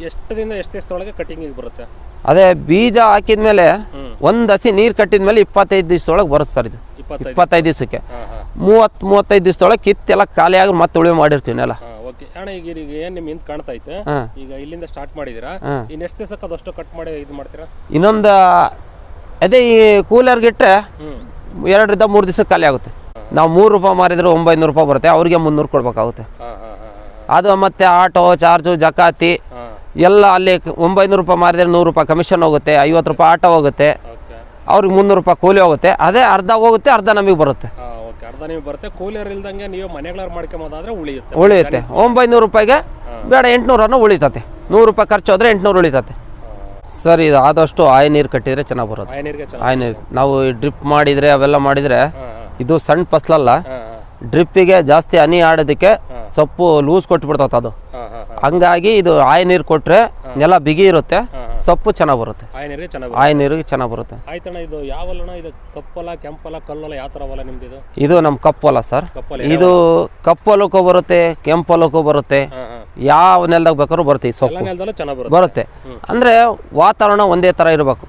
S2: ಎಷ್ಟು ದಿನ ಎಷ್ಟು ದಿವಸದೊಳಗೆ ಕಟಿಂಗಿಗೆ ಬರುತ್ತೆ?
S1: ಅದೇ ಬೀಜ ಹಾಕಿದ್ಮೇಲೆ
S2: ಒಂದ್
S1: ಒಂದು ಹಸಿ ನೀರ್ ಕಟ್ಟಿದ್ಮೇಲೆ ಇಪ್ಪತ್ತೈದು ದಿವಸದೊಳಗೆ ಬರುತ್ತೆ ಸರ್ ಇದು.
S2: ಇಪ್ಪತ್ತೈದು
S1: ದಿವಸಕ್ಕೆ.
S2: ಮೂವತ್ ಮೂವತ್ತೈದು
S1: ಮೂವತ್ತು ಮೂವತ್ತೈದು ದಿವಸದೊಳಗೆ ಕಿತ್ತೆಲ್ಲ ಖಾಲಿಯಾಗಿ ಮತ್ತೆ ಉಳಿವೆ ಮಾಡಿರ್ತೀವಿ
S2: ಎಲ್ಲ ಓಕೆ. ಅಣ್ಣ ಈಗ ಈಗ ಏನು ನಿಮ್ಮ ಹಿಂದೆ ಕಾಣ್ತಾ ಐತೆ ಈಗ ಇಲ್ಲಿಂದ ಸ್ಟಾರ್ಟ್ ಮಾಡಿದ್ದೀರಾ ಇನ್ನು ಎಷ್ಟು ದಿವಸಕ್ಕೆ ಅದಷ್ಟು ಕಟ್ ಮಾಡಿ ಇದು ಮಾಡ್ತೀರಾ?
S1: ಇನ್ನೊಂದು ಅದೇ ಈ ಕೂಲರ್ಗಿಟ್ಟರೆ
S2: ಹ್ಞೂ
S1: ಎರಡರಿಂದ ಮೂರು ದಿವಸಕ್ಕೆ ಖಾಲಿ ಆಗುತ್ತೆ. ನಾವು ಮೂರು ರೂಪಾಯಿ ಮಾರಿದ್ರೆ ಒಂಬೈನೂರು ರೂಪಾಯಿ ಬರುತ್ತೆ ಅವ್ರಿಗೆ ಮುನ್ನೂರು ಕೊಡಬೇಕಾಗುತ್ತೆ. ಅದು ಮತ್ತೆ ಆಟೋ ಚಾರ್ಜು ಜಕಾತಿ ಎಲ್ಲ ಅಲ್ಲಿ ಒಂಬೈನೂರು ರೂಪಾಯಿ ಮಾರಿದ್ರೆ ನೂರು ರೂಪಾಯಿ ಕಮಿಷನ್ ಹೋಗುತ್ತೆ ಐವತ್ತು ರೂಪಾಯಿ ಆಟೋ ಹೋಗುತ್ತೆ. ಅವ್ರಿಗೆ ಮುನ್ನೂರು ರೂಪಾಯಿ ಕೂಲಿ ಹೋಗುತ್ತೆ. ಅದೇ ಅರ್ಧ ಹೋಗುತ್ತೆ ಅರ್ಧ ನಮಗೆ ಬರುತ್ತೆ.
S2: ಉಳಿಯುತ್ತೆ.
S1: ಒಂಬೈನೂರು ರೂಪಾಯಿಗೆ ಬೇಡ ಎಂಟುನೂರನ್ನು ಉಳಿತತೆ. ನೂರು ರೂಪಾಯಿ ಖರ್ಚು ಹೋದ್ರೆ ಎಂಟುನೂರು ಉಳಿತತೆ. ಸರ್ ಇದು ಆದಷ್ಟು ಆಯ ನೀರು ಕಟ್ಟಿದರೆ ಚೆನ್ನಾಗಿ ಬರುತ್ತೆ.
S2: ಆಯ ನೀರಿಗೆ ಚೆನ್ನಾಗಿ
S1: ಆಯ ನೀರು ನಾವು ಡ್ರಿಪ್ ಮಾಡಿದರೆ ಅವೆಲ್ಲ ಮಾಡಿದರೆ ಇದು ಸಣ್ಣ ಫಸ್ಲಲ್ಲ ಡ್ರಿಪ್ಪಿಗೆ ಜಾಸ್ತಿ ಹನಿ ಆಡೋದಕ್ಕೆ ಸೊಪ್ಪು ಲೂಸ್ ಕೊಟ್ಬಿಡ್ತದೆ ಅದು. ಹಂಗಾಗಿ ಇದು ಆಯ ನೀರು ಕೊಟ್ಟರೆ ನೆಲ ಬಿಗಿ ಇರುತ್ತೆ. ಸೊಪ್ಪು ಚೆನ್ನಾಗಿ ಬರುತ್ತೆ.
S2: ಆಯ ನೀರಿಗೆ ಚೆನ್ನಾಗಿ
S1: ಆಯ ನೀರಿಗೆ ಚೆನ್ನಾಗಿ ಬರುತ್ತೆ.
S2: ಆಯ್ತಣ್ಣ ಇದು ಯಾವ ಇದು ಕಪ್ಪಲ ಕೆಂಪಲ ಕಲ್ಲಲ ಯಾವ ಥರ ಹೊಲ ನಿಮ್ದು ಇದು?
S1: ಇದು ನಮ್ಮ ಕಪ್ಪು ಹೊಲ ಸರ್
S2: ಕಪ್ಪಲ
S1: ಇದು ಕಪ್ಪು ಹೊಲಕ್ಕೂ ಬರುತ್ತೆ ಕೆಂಪು ಹೊಲಕ್ಕೂ ಬರುತ್ತೆ ಯಾವ ನೆಲದಾಗ ಬೇಕಾದ್ರೂ ಬರುತ್ತೆ ಈ ಸೊಪ್ಪು.
S2: ನೆಲದಲ್ಲೂ ಚೆನ್ನಾಗಿ ಬರುತ್ತೆ.
S1: ಬರುತ್ತೆ. ಅಂದರೆ ವಾತಾವರಣ ಒಂದೇ ಥರ ಇರಬೇಕು.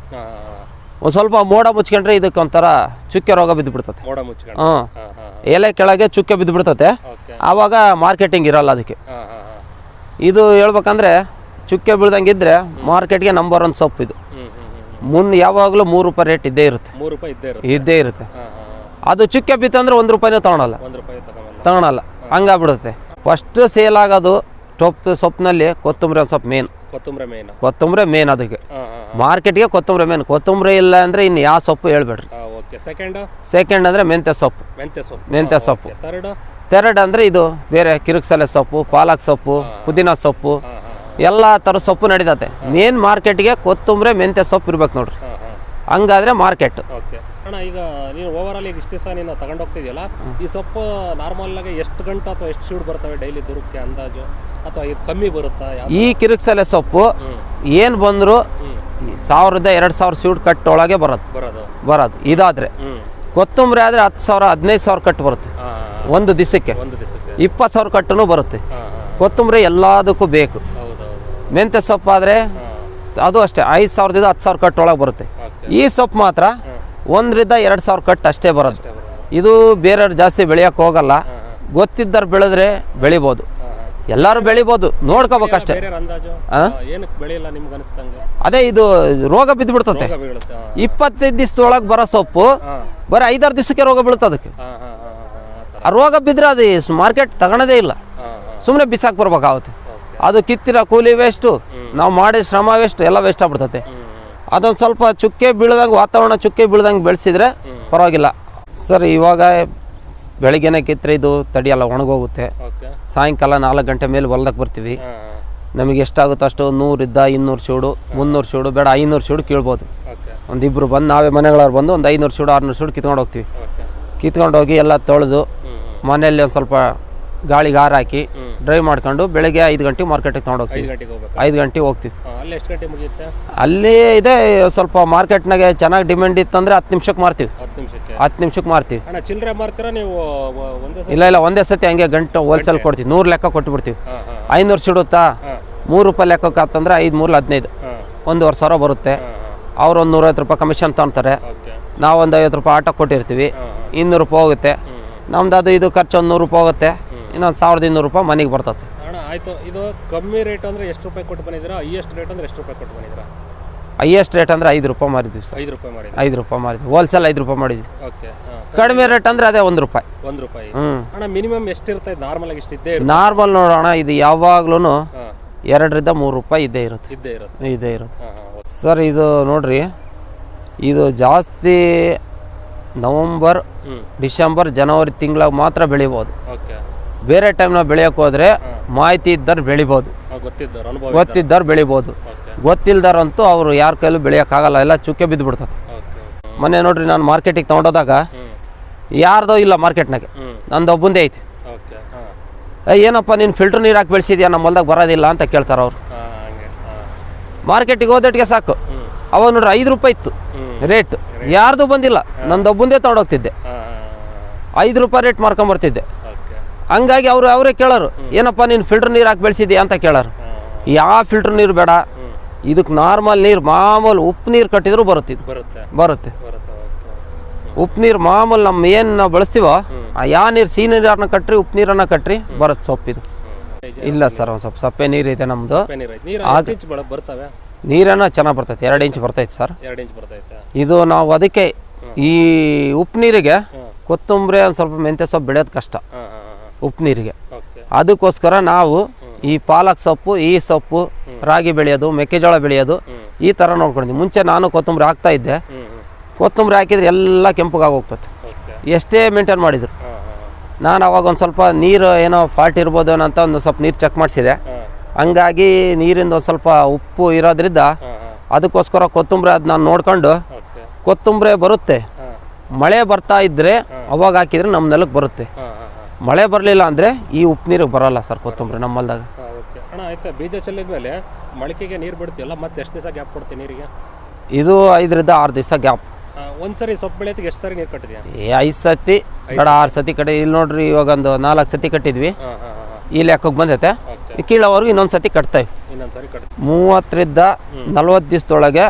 S1: ಒಂದು ಸ್ವಲ್ಪ ಮೋಡ ಮುಚ್ಕೊಂಡ್ರೆ ಇದಕ್ಕೆ ಒಂಥರ ಚುಕ್ಕೆ ರೋಗ ಬಿದ್ದುಬಿಡ್ತತೆ
S2: ಮೋಡ ಮುಚ್ಕೊಂಡು
S1: ಹ್ಞೂ
S2: ಹಾಂ ಹಾಂ
S1: ಎಲೆ ಕೆಳಗೆ ಚುಕ್ಕೆ ಬಿದ್ದುಬಿಡ್ತತೆ
S2: ಓಕೆ.
S1: ಆವಾಗ ಮಾರ್ಕೆಟಿಂಗ್ ಇರಲ್ಲ ಅದಕ್ಕೆ. ಇದು ಹೇಳ್ಬೇಕಂದ್ರೆ ಚುಕ್ಕೆ ಬೀಳ್ದಂಗೆ ಇದ್ದರೆ ಮಾರ್ಕೆಟ್ಗೆ ನಂಬರ್ ಒನ್ ಸೊಪ್ಪು ಇದು. ಮುಂದೆ ಯಾವಾಗಲೂ ಮೂರು ರೂಪಾಯಿ ರೇಟ್ ಇದ್ದೇ ಇರುತ್ತೆ.
S2: ಮೂರು ರೂಪಾಯಿ ಇದ್ದೇ ಇರುತ್ತೆ.
S1: ಇದ್ದೇ ಅದು ಚುಕ್ಕೆ ಬಿತ್ತಂದ್ರೆ ಒಂದು ರೂಪಾಯಿನೂ ತಗೊಳಲ್ಲ. ತಗೊಳಲ್ಲ. ಹಂಗಾಗ್ಬಿಡುತ್ತೆ ಫಸ್ಟ್ ಸೇಲ್ ಆಗೋದು ಟೊಪ್ ಸೊಪ್ಪಿನಲ್ಲಿ ಕೊತ್ತಂಬರಿ ಒಂದು ಸ್ವಲ್ಪ ಮೇನ್
S2: ಕೊತ್ತಂಬರಿ ಮೇನ್
S1: ಕೊತ್ತಂಬರಿ ಮೇನ್ ಅದಕ್ಕೆ. ಮಾರ್ಕೆಟ್ಗೆ ಕೊತ್ತಂಬರಿ ಮೇನ್ ಕೊತ್ತಂಬರಿ ಇಲ್ಲ ಅಂದರೆ ಇನ್ನು ಯಾವ ಸೊಪ್ಪು ಹೇಳ್ಬೇಡ್ರಿ.
S2: ಸೆಕೆಂಡ್
S1: ಸೆಕೆಂಡ್ ಅಂದರೆ ಮೆಂತ್ಯ ಸೊಪ್ಪು.
S2: ಮೆಂತ್ಯ ಸೊಪ್ಪು.
S1: ಮೆಂತ್ಯ ಸೊಪ್ಪು.
S2: ತೆರಡು
S1: ಅಂದರೆ ಇದು ಬೇರೆ ಕಿರುಕ್ಸಲೆ ಸೊಪ್ಪು ಪಾಲಕ್ ಸೊಪ್ಪು ಪುದೀನ ಸೊಪ್ಪು ಎಲ್ಲ ಥರ ಸೊಪ್ಪು ನಡೀತತೆ. ಮೇನ್ ಮಾರ್ಕೆಟ್ಗೆ ಕೊತ್ತಂಬರಿ ಮೆಂತ್ಯ ಸೊಪ್ಪು ಇರ್ಬೇಕು ನೋಡ್ರಿ. ಹಂಗಾದ್ರೆ ಮಾರ್ಕೆಟ್
S2: ಓಕೆ. ಅಣ್ಣ ಈಗ ನೀನು ಓವರ್ ಆಲ್ ಈಗ ಇಷ್ಟು ದಿವಸ ನೀನು ತಗೊಂಡೋಗ್ತಿದ್ಯಲ್ಲ ಈ ಸೊಪ್ಪು ನಾರ್ಮಲ್ ಆಗಿ ಎಷ್ಟು ಗಂಟೆ ಅಥವಾ ಎಷ್ಟು ಶೂಟ್ ಬರ್ತವೆ ಡೈಲಿ ದುರಕ್ಕೆ ಅಂದಾಜು? ಅಥವಾ ಇದು ಕಮ್ಮಿ ಬರುತ್ತಾ? ಯಾವ
S1: ಈ ಕಿರುಕ್ಸಲೆ ಸೊಪ್ಪು ಏನು ಬಂದರೂ ಸಾವಿರದ ಎರಡು ಸಾವಿರ ಸೀಟ್ ಕಟ್ಟೊಳಗೆ ಬರೋದು.
S2: ಬರೋದು.
S1: ಬರೋದು. ಇದಾದರೆ ಕೊತ್ತಂಬರಿ ಆದರೆ ಹತ್ತು ಸಾವಿರ ಹದಿನೈದು ಸಾವಿರ ಕಟ್ಟು ಬರುತ್ತೆ. ಒಂದು ದಿವಸಕ್ಕೆ.
S2: ಒಂದು ದಿವಸಕ್ಕೆ.
S1: ಇಪ್ಪತ್ತು ಸಾವಿರ ಕಟ್ಟೂ ಬರುತ್ತೆ.
S2: ಹಾಂ ಹಾಂ.
S1: ಕೊತ್ತಂಬರಿ ಎಲ್ಲದಕ್ಕೂ ಬೇಕು.
S2: ಹೌದು.
S1: ಮೆಂತ್ಯ ಸೊಪ್ಪು ಆದರೆ ಅದು ಅಷ್ಟೇ ಐದು ಸಾವಿರದಿಂದ ಹತ್ತು ಸಾವಿರ ಕಟ್ಟೊಳಗೆ ಬರುತ್ತೆ. ಈ ಸೊಪ್ಪು ಮಾತ್ರ ಒಂದರಿಂದ ಎರಡು ಸಾವಿರ ಕಟ್ ಅಷ್ಟೇ ಬರೋದು. ಇದು ಬೇರೆಯವ್ರು ಜಾಸ್ತಿ ಬೆಳೆಯೋಕೆ ಹೋಗಲ್ಲ. ಗೊತ್ತಿದ್ದವ್ರು ಬೆಳೆದ್ರೆ ಬೆಳಿಬೋದು. ಎಲ್ಲರೂ ಬೆಳಿಬೋದು ನೋಡ್ಕೋಬೇಕಷ್ಟೇ ಅದೇ ಇದು ರೋಗ ಬಿದ್ದು ಬಿಡ್ತತೆ ಇಪ್ಪತ್ತೈದು ದಿವಸದೊಳಗೆ ಬರೋ ಸೊಪ್ಪು ಬರೀ ಐದಾರು ದಿವಸಕ್ಕೆ ರೋಗ ಬೀಳುತ್ತೆ ಅದಕ್ಕೆ.
S2: ಆ
S1: ರೋಗ ಬಿದ್ದರೆ ಅದು ಮಾರ್ಕೆಟ್ ತಗೊಳೋದೇ ಇಲ್ಲ. ಸುಮ್ಮನೆ ಬಿಸಾಕಿ ಬರ್ಬೇಕಾಗುತ್ತೆ. ಅದು ಕಿತ್ತಿರೋ ಕೂಲಿ ವೇಸ್ಟು ನಾವು ಮಾಡಿದ ಶ್ರಮ ವೇಸ್ಟ್ ಎಲ್ಲ ವೇಸ್ಟ್ ಆಗ್ಬಿಡ್ತೈತೆ. ಅದೊಂದು ಸ್ವಲ್ಪ ಚುಕ್ಕೆ ಬೀಳ್ದಂಗೆ ವಾತಾವರಣ ಚುಕ್ಕೆ ಬೀಳ್ದಂಗೆ ಬೆಳೆಸಿದ್ರೆ ಪರವಾಗಿಲ್ಲ. ಸರ್ ಇವಾಗ ಬೆಳಿಗ್ಗೆನೆ ಕಿತ್ತರೆ ಇದು ತಡಿಯಲ್ಲ ಒಣಗೋಗುತ್ತೆ. ಸಾಯಂಕಾಲ ನಾಲ್ಕು ಗಂಟೆ ಮೇಲೆ ಹೊಲ್ದಕ್ಕೆ ಬರ್ತೀವಿ. ನಮಗೆ ಎಷ್ಟಾಗುತ್ತೆ ಅಷ್ಟು ನೂರಿದ್ದ ಇನ್ನೂರು ಶೂಡು ಮುನ್ನೂರು ಶೂಡು ಬೇಡ ಐನೂರು ಶೂಡು ಕೀಳ್ಬೋದು.
S2: ಓಕೆ
S1: ಒಂದಿಬ್ಬರು ಬಂದು ನಾವೇ ಮನೆಗಳವ್ರು ಬಂದು ಒಂದು ಐನೂರು ಶೂಡು ಆರುನೂರು ಶೂಡು ಕಿತ್ಕೊಂಡು ಹೋಗ್ತೀವಿ. ಕಿತ್ಕೊಂಡು ಹೋಗಿ ಎಲ್ಲ ತೊಳೆದು ಮನೆಯಲ್ಲಿ ಒಂದು ಸ್ವಲ್ಪ ಗಾಳಿಗೆ ಹಾರ ಹಾಕಿ ಡ್ರೈವ್ ಮಾಡ್ಕೊಂಡು ಬೆಳಗ್ಗೆ ಐದು ಗಂಟೆಗೆ ಮಾರ್ಕೆಟಿಗೆ ತೊಗೊಂಡು ಹೋಗ್ತೀವಿ.
S2: ಐದು ಗಂಟೆಗೆ
S1: ಹೋಗ್ತೀವಿ.
S2: ಅಲ್ಲಿ
S1: ಇದೆ ಸ್ವಲ್ಪ ಮಾರ್ಕೆಟ್ನಾಗೆ ಚೆನ್ನಾಗಿ ಡಿಮ್ಯಾಂಡ್ ಇತ್ತಂದ್ರೆ ಹತ್ತು ನಿಮಿಷಕ್ಕೆ ಮಾರ್ತೀವಿ.
S2: ಹತ್ತು ನಿಮಿಷಕ್ಕೆ?
S1: ಮಾರ್ತೀವಿ. ಇಲ್ಲ ಇಲ್ಲ ಒಂದೇ ಸತಿ ಹಂಗೆ ಗಂಟೆ ಹೋಲ್ಸೇಲ್ ಕೊಡ್ತೀವಿ. ನೂರು ಲೆಕ್ಕ ಕೊಟ್ಬಿಡ್ತೀವಿ. ಐನೂರು ಸಿಡುತ್ತಾ? ಮೂರು ರೂಪಾಯಿ ಲೆಕ್ಕಕ್ಕೆ ಆತಂದ್ರೆ ಐದು ಮೂರು ಹದಿನೈದು. ಒಂದೂವರೆ ಸಾವಿರ ಬರುತ್ತೆ. ಅವ್ರು ಒಂದು ನೂರೈವತ್ತು ರೂಪಾಯಿ ಕಮಿಷನ್ ತೊಗೊತಾರೆ.
S2: ಓಕೆ.
S1: ನಾವು ಒಂದು ಐವತ್ತು ರೂಪಾಯಿ ಆಟೋ ಕೊಟ್ಟಿರ್ತೀವಿ. ಇನ್ನೂರು ರೂಪಾಯಿ ಹೋಗುತ್ತೆ. ನಮ್ದು ಅದು ಇದು ಖರ್ಚು ಒಂದು ನೂರು ರೂಪಾಯಿ ಹೋಗುತ್ತೆ. ಇನ್ನೊಂದು ಸಾವಿರದ ಇನ್ನೂರು ರೂಪಾಯಿ ಮನೆಗೆ ಬರ್ತದೆ
S2: ಅಣ್ಣ ಆಯಿತು. ಇದು ಕಮ್ಮಿ ರೇಟ್ ಅಂದರೆ ಎಷ್ಟು ರೂಪಾಯಿ ಕೊಟ್ಟು ಬಂದಿದ್ದೀರಾ? ಹೈಯೆಸ್ಟ್ ರೇಟ್ ಅಂದರೆ ಎಷ್ಟು ರೂಪಾಯಿ ಕೊಟ್ಟು ಬಂದಿದ್ದೀರಾ?
S1: ಹೈಯೆಸ್ಟ್ ರೇಟ್ ಅಂದರೆ ಐದು ರೂಪಾಯಿ ಮಾಡಿದ್ವಿ ಸರ್.
S2: ಐದು ರೂಪಾಯಿ ಮಾಡಿ
S1: ಐದು ರೂಪಾಯಿ ಮಾರಿದ್ವಿ. ಹೋಲ್ಸೇಲ್ ಐದು ರೂಪಾಯಿ ಮಾಡಿದ್ವಿ.
S2: ಓಕೆ
S1: ಕಡಿಮೆ ರೇಟ್ ಅಂದರೆ ಅದೇ ಒಂದು ರೂಪಾಯಿ.
S2: ಒಂದು ರೂಪಾಯಿ.
S1: ಹ್ಞೂ
S2: ಅಣ್ಣ ಮಿನಿಮಮ್ ಎಷ್ಟಿರುತ್ತೆ ನಾರ್ಮಲ್ ಆಗಿ ಇಷ್ಟು ಇದ್ದೇ ಇರುತ್ತೆ?
S1: ನಾರ್ಮಲ್ ನೋಡೋಣ ಇದು ಯಾವಾಗ್ಲೂ ಎರಡರಿಂದ ಮೂರು ರೂಪಾಯಿ ಇದ್ದೇ ಇರುತ್ತೆ.
S2: ಇದ್ದೇ ಇರುತ್ತೆ.
S1: ಇದೇ ಇರುತ್ತೆ.
S2: ಹಾಂ ಹಾಂ
S1: ಸರ್ ಇದು ನೋಡ್ರಿ ಇದು ಜಾಸ್ತಿ ನವಂಬರ್ ಡಿಸೆಂಬರ್ ಜನವರಿ ತಿಂಗಳಾಗ ಮಾತ್ರ ಬೆಳಿಬೋದು.
S2: ಓಕೆ
S1: ಬೇರೆ ಟೈಮ್ ನಾವು ಬೆಳೆಯಕ್ಕೆ ಹೋದ್ರೆ ಮಾಹಿತಿ ಇದ್ದರೆ ಬೆಳಿಬೋದು.
S2: ಗೊತ್ತಿದ್ದವ್ರು
S1: ಬೆಳಿಬೋದು. ಗೊತ್ತಿಲ್ದಾರಂತೂ ಅವರು ಯಾರ ಕೈಲೂ ಬೆಳೆಯೋಕ್ಕಾಗಲ್ಲ ಎಲ್ಲ ಚುಕ್ಕೆ ಬಿದ್ದು ಬಿಡ್ತದೆ ಮೊನ್ನೆ ನೋಡ್ರಿ ನಾನು ಮಾರ್ಕೆಟಿಗೆ ತೊಗೊಂಡೋದಾಗ ಯಾರ್ದೋ ಇಲ್ಲ ಮಾರ್ಕೆಟ್ನಾಗೆ ನಂದು ಒಬ್ಬಂದೇ ಐತಿ. ಏನಪ್ಪ ನೀನು ಫಿಲ್ಟರ್ ನೀರು ಹಾಕಿ ಬೆಳೆಸಿದ್ಯಾ? ನಮ್ಮ ಹೊಲ್ದಾಗ ಬರೋದಿಲ್ಲ ಅಂತ ಕೇಳ್ತಾರೆ ಅವರು. ಮಾರ್ಕೆಟಿಗೆ ಹೋದಟ್ಟಿಗೆ ಸಾಕು.
S2: ಅವ
S1: ಅವಾಗ ನೋಡ್ರಿ ಐದು ರೂಪಾಯಿ ಇತ್ತು ರೇಟ್ ಯಾರ್ದು ಬಂದಿಲ್ಲ. ನಂದು ಒಬ್ಬಂದೇ ತೊಗೊಂಡೋಗ್ತಿದ್ದೆ. ಐದು ರೂಪಾಯಿ ರೇಟ್ ಮಾರ್ಕೊಂಬರ್ತಿದ್ದೆ ಹಂಗಾಗಿ ಅವರು ಅವರೇ ಕೇಳೋರು ಏನಪ್ಪ ನೀನು ಫಿಲ್ಟರ್ ನೀರು ಹಾಕಿ ಬೆಳೆಸಿದ್ಯಾ ಅಂತ ಕೇಳೋರು. ಯಾವ ಫಿಲ್ಟರ್ ನೀರು ಬೇಡ ಇದಕ್ಕೆ ನಾರ್ಮಲ್ ನೀರು ಮಾಮೂಲು ಉಪ್ಪು ನೀರು ಕಟ್ಟಿದ್ರು ಬರುತ್ತೆ ಇದು.
S2: ಬರುತ್ತೆ.
S1: ಉಪ್ಪು ನೀರು ಮಾಮೂಲು ನಮ್ಮ ಏನು ನಾವು ಬಳಸ್ತೀವೋ ಆ ಯಾವ ನೀರು ಸಿಹಿ ನೀರನ್ನ ಕಟ್ಟ್ರಿ ಉಪ್ಪು ನೀರನ್ನ ಕಟ್ಟ್ರಿ ಬರುತ್ತೆ ಸೊಪ್ಪಿದು ಇಲ್ಲ ಸರ್ ಒಂದು ಸ್ವಲ್ಪ ಸಪ್ಪೆ ನೀರು ಇದೆ ನಮ್ಮದು
S2: ನೀರು ಐತೆ. ನೀರು ಎಷ್ಟು ಇಂಚ್ ಬೆಳ ಬರ್ತವೆ?
S1: ನೀರೇನೋ ಚೆನ್ನಾಗಿ ಬರ್ತೈತೆ ಎರಡು ಇಂಚ್ ಬರ್ತೈತೆ ಸರ್. ಇದು ನಾವು ಅದಕ್ಕೆ ಈ ಉಪ್ಪು ನೀರಿಗೆ ಕೊತ್ತಂಬರಿ ಒಂದು ಸ್ವಲ್ಪ ಮೆಂತ್ಯ ಸೊಪ್ಪು ಬೆಳೆಯೋದು ಕಷ್ಟ. ಉಪ್ಪು ನೀರಿಗೆ. ಅದಕ್ಕೋಸ್ಕರ ನಾವು ಈ ಪಾಲಕ್ ಸೊಪ್ಪು ಈ ಸೊಪ್ಪು ರಾಗಿ ಬೆಳೆಯೋದು ಮೆಕ್ಕೆಜೋಳ ಬೆಳೆಯೋದು ಈ ಥರ ನೋಡ್ಕೊಂಡಿದ್ವಿ. ಮುಂಚೆ ನಾನು ಕೊತ್ತಂಬರಿ ಹಾಕ್ತಾ ಇದ್ದೆ. ಕೊತ್ತಂಬರಿ ಹಾಕಿದ್ರೆ ಎಲ್ಲ ಕೆಂಪಗಾಗಿ ಹೋಗ್ತದೆ. ಎಷ್ಟೇ ಮೇಂಟೈನ್ ಮಾಡಿದ್ರು. ನಾನು ಅವಾಗ ಒಂದು ಸ್ವಲ್ಪ ನೀರು ಏನೋ ಫಾಲ್ಟ್ ಇರ್ಬೋದು ಏನೋ ಅಂತ ಒಂದು ಸ್ವಲ್ಪ ನೀರು ಚೆಕ್ ಮಾಡಿಸಿದೆ. ಹಂಗಾಗಿ ನೀರಿಂದ ಒಂದು ಸ್ವಲ್ಪ ಉಪ್ಪು ಇರೋದ್ರಿಂದ ಅದಕ್ಕೋಸ್ಕರ ಕೊತ್ತಂಬರಿ ಅದು ನಾನು ನೋಡ್ಕೊಂಡು ಕೊತ್ತಂಬರಿ ಬರುತ್ತೆ. ಮಳೆ ಬರ್ತಾ ಇದ್ದರೆ ಅವಾಗ ಹಾಕಿದ್ರೆ ನಮ್ಮ ನೆಲಕ್ಕೆ ಬರುತ್ತೆ. ಮಳೆ ಬರಲಿಲ್ಲ ಅಂದರೆ ಈ ಉಪ್ಪು ನೀರು ಬರೋಲ್ಲ ಸರ್ ಕೊತ್ತಂಬರಿ ನಮ್ಮಲ್ದಾಗ.
S2: ಹಾಂ ಓಕೆ. ಅಣ್ಣ ಆಯ್ತು ಬೀಜ ಚೆಲ್ಲಿದ್ಮೇಲೆ ಮೊಳಕೆಗೆ ನೀರು ಬಿಡ್ತೀವಲ್ಲ ಮತ್ತೆ ಎಷ್ಟು ದಿವಸ ಗ್ಯಾಪ್ ಕೊಡ್ತೀವಿ ನೀರಿಗೆ?
S1: ಇದು ಐದರಿಂದ ಆರು ದಿವಸ ಗ್ಯಾಪ್.
S2: ಒಂದ್ಸರಿ ಸೊಪ್ಪು ಬೆಳೆಯೋದಕ್ಕೆ ಎಷ್ಟು ಸರಿ ನೀರು ಕಟ್ಟಿದ್ಯಾ?
S1: ಏ ಐದು ಸತಿ ಬೇಡ ಆರು ಸತಿ ಕಡೆ ಇಲ್ಲಿ ನೋಡ್ರಿ ಇವಾಗ ಒಂದು ನಾಲ್ಕು ಸತಿ ಕಟ್ಟಿದ್ವಿ. ಈ ಲೆಕ್ಕಕ್ಕೆ ಬಂದೈತೆ. ಕೀಳವರೆಗೂ ಇನ್ನೊಂದು ಸತಿ ಕಟ್ತೇವೆ
S2: ಇನ್ನೊಂದು ಕಟ್
S1: ಮೂವತ್ತರಿಂದ ನಲ್ವತ್ತು ದಿವಸದೊಳಗೆ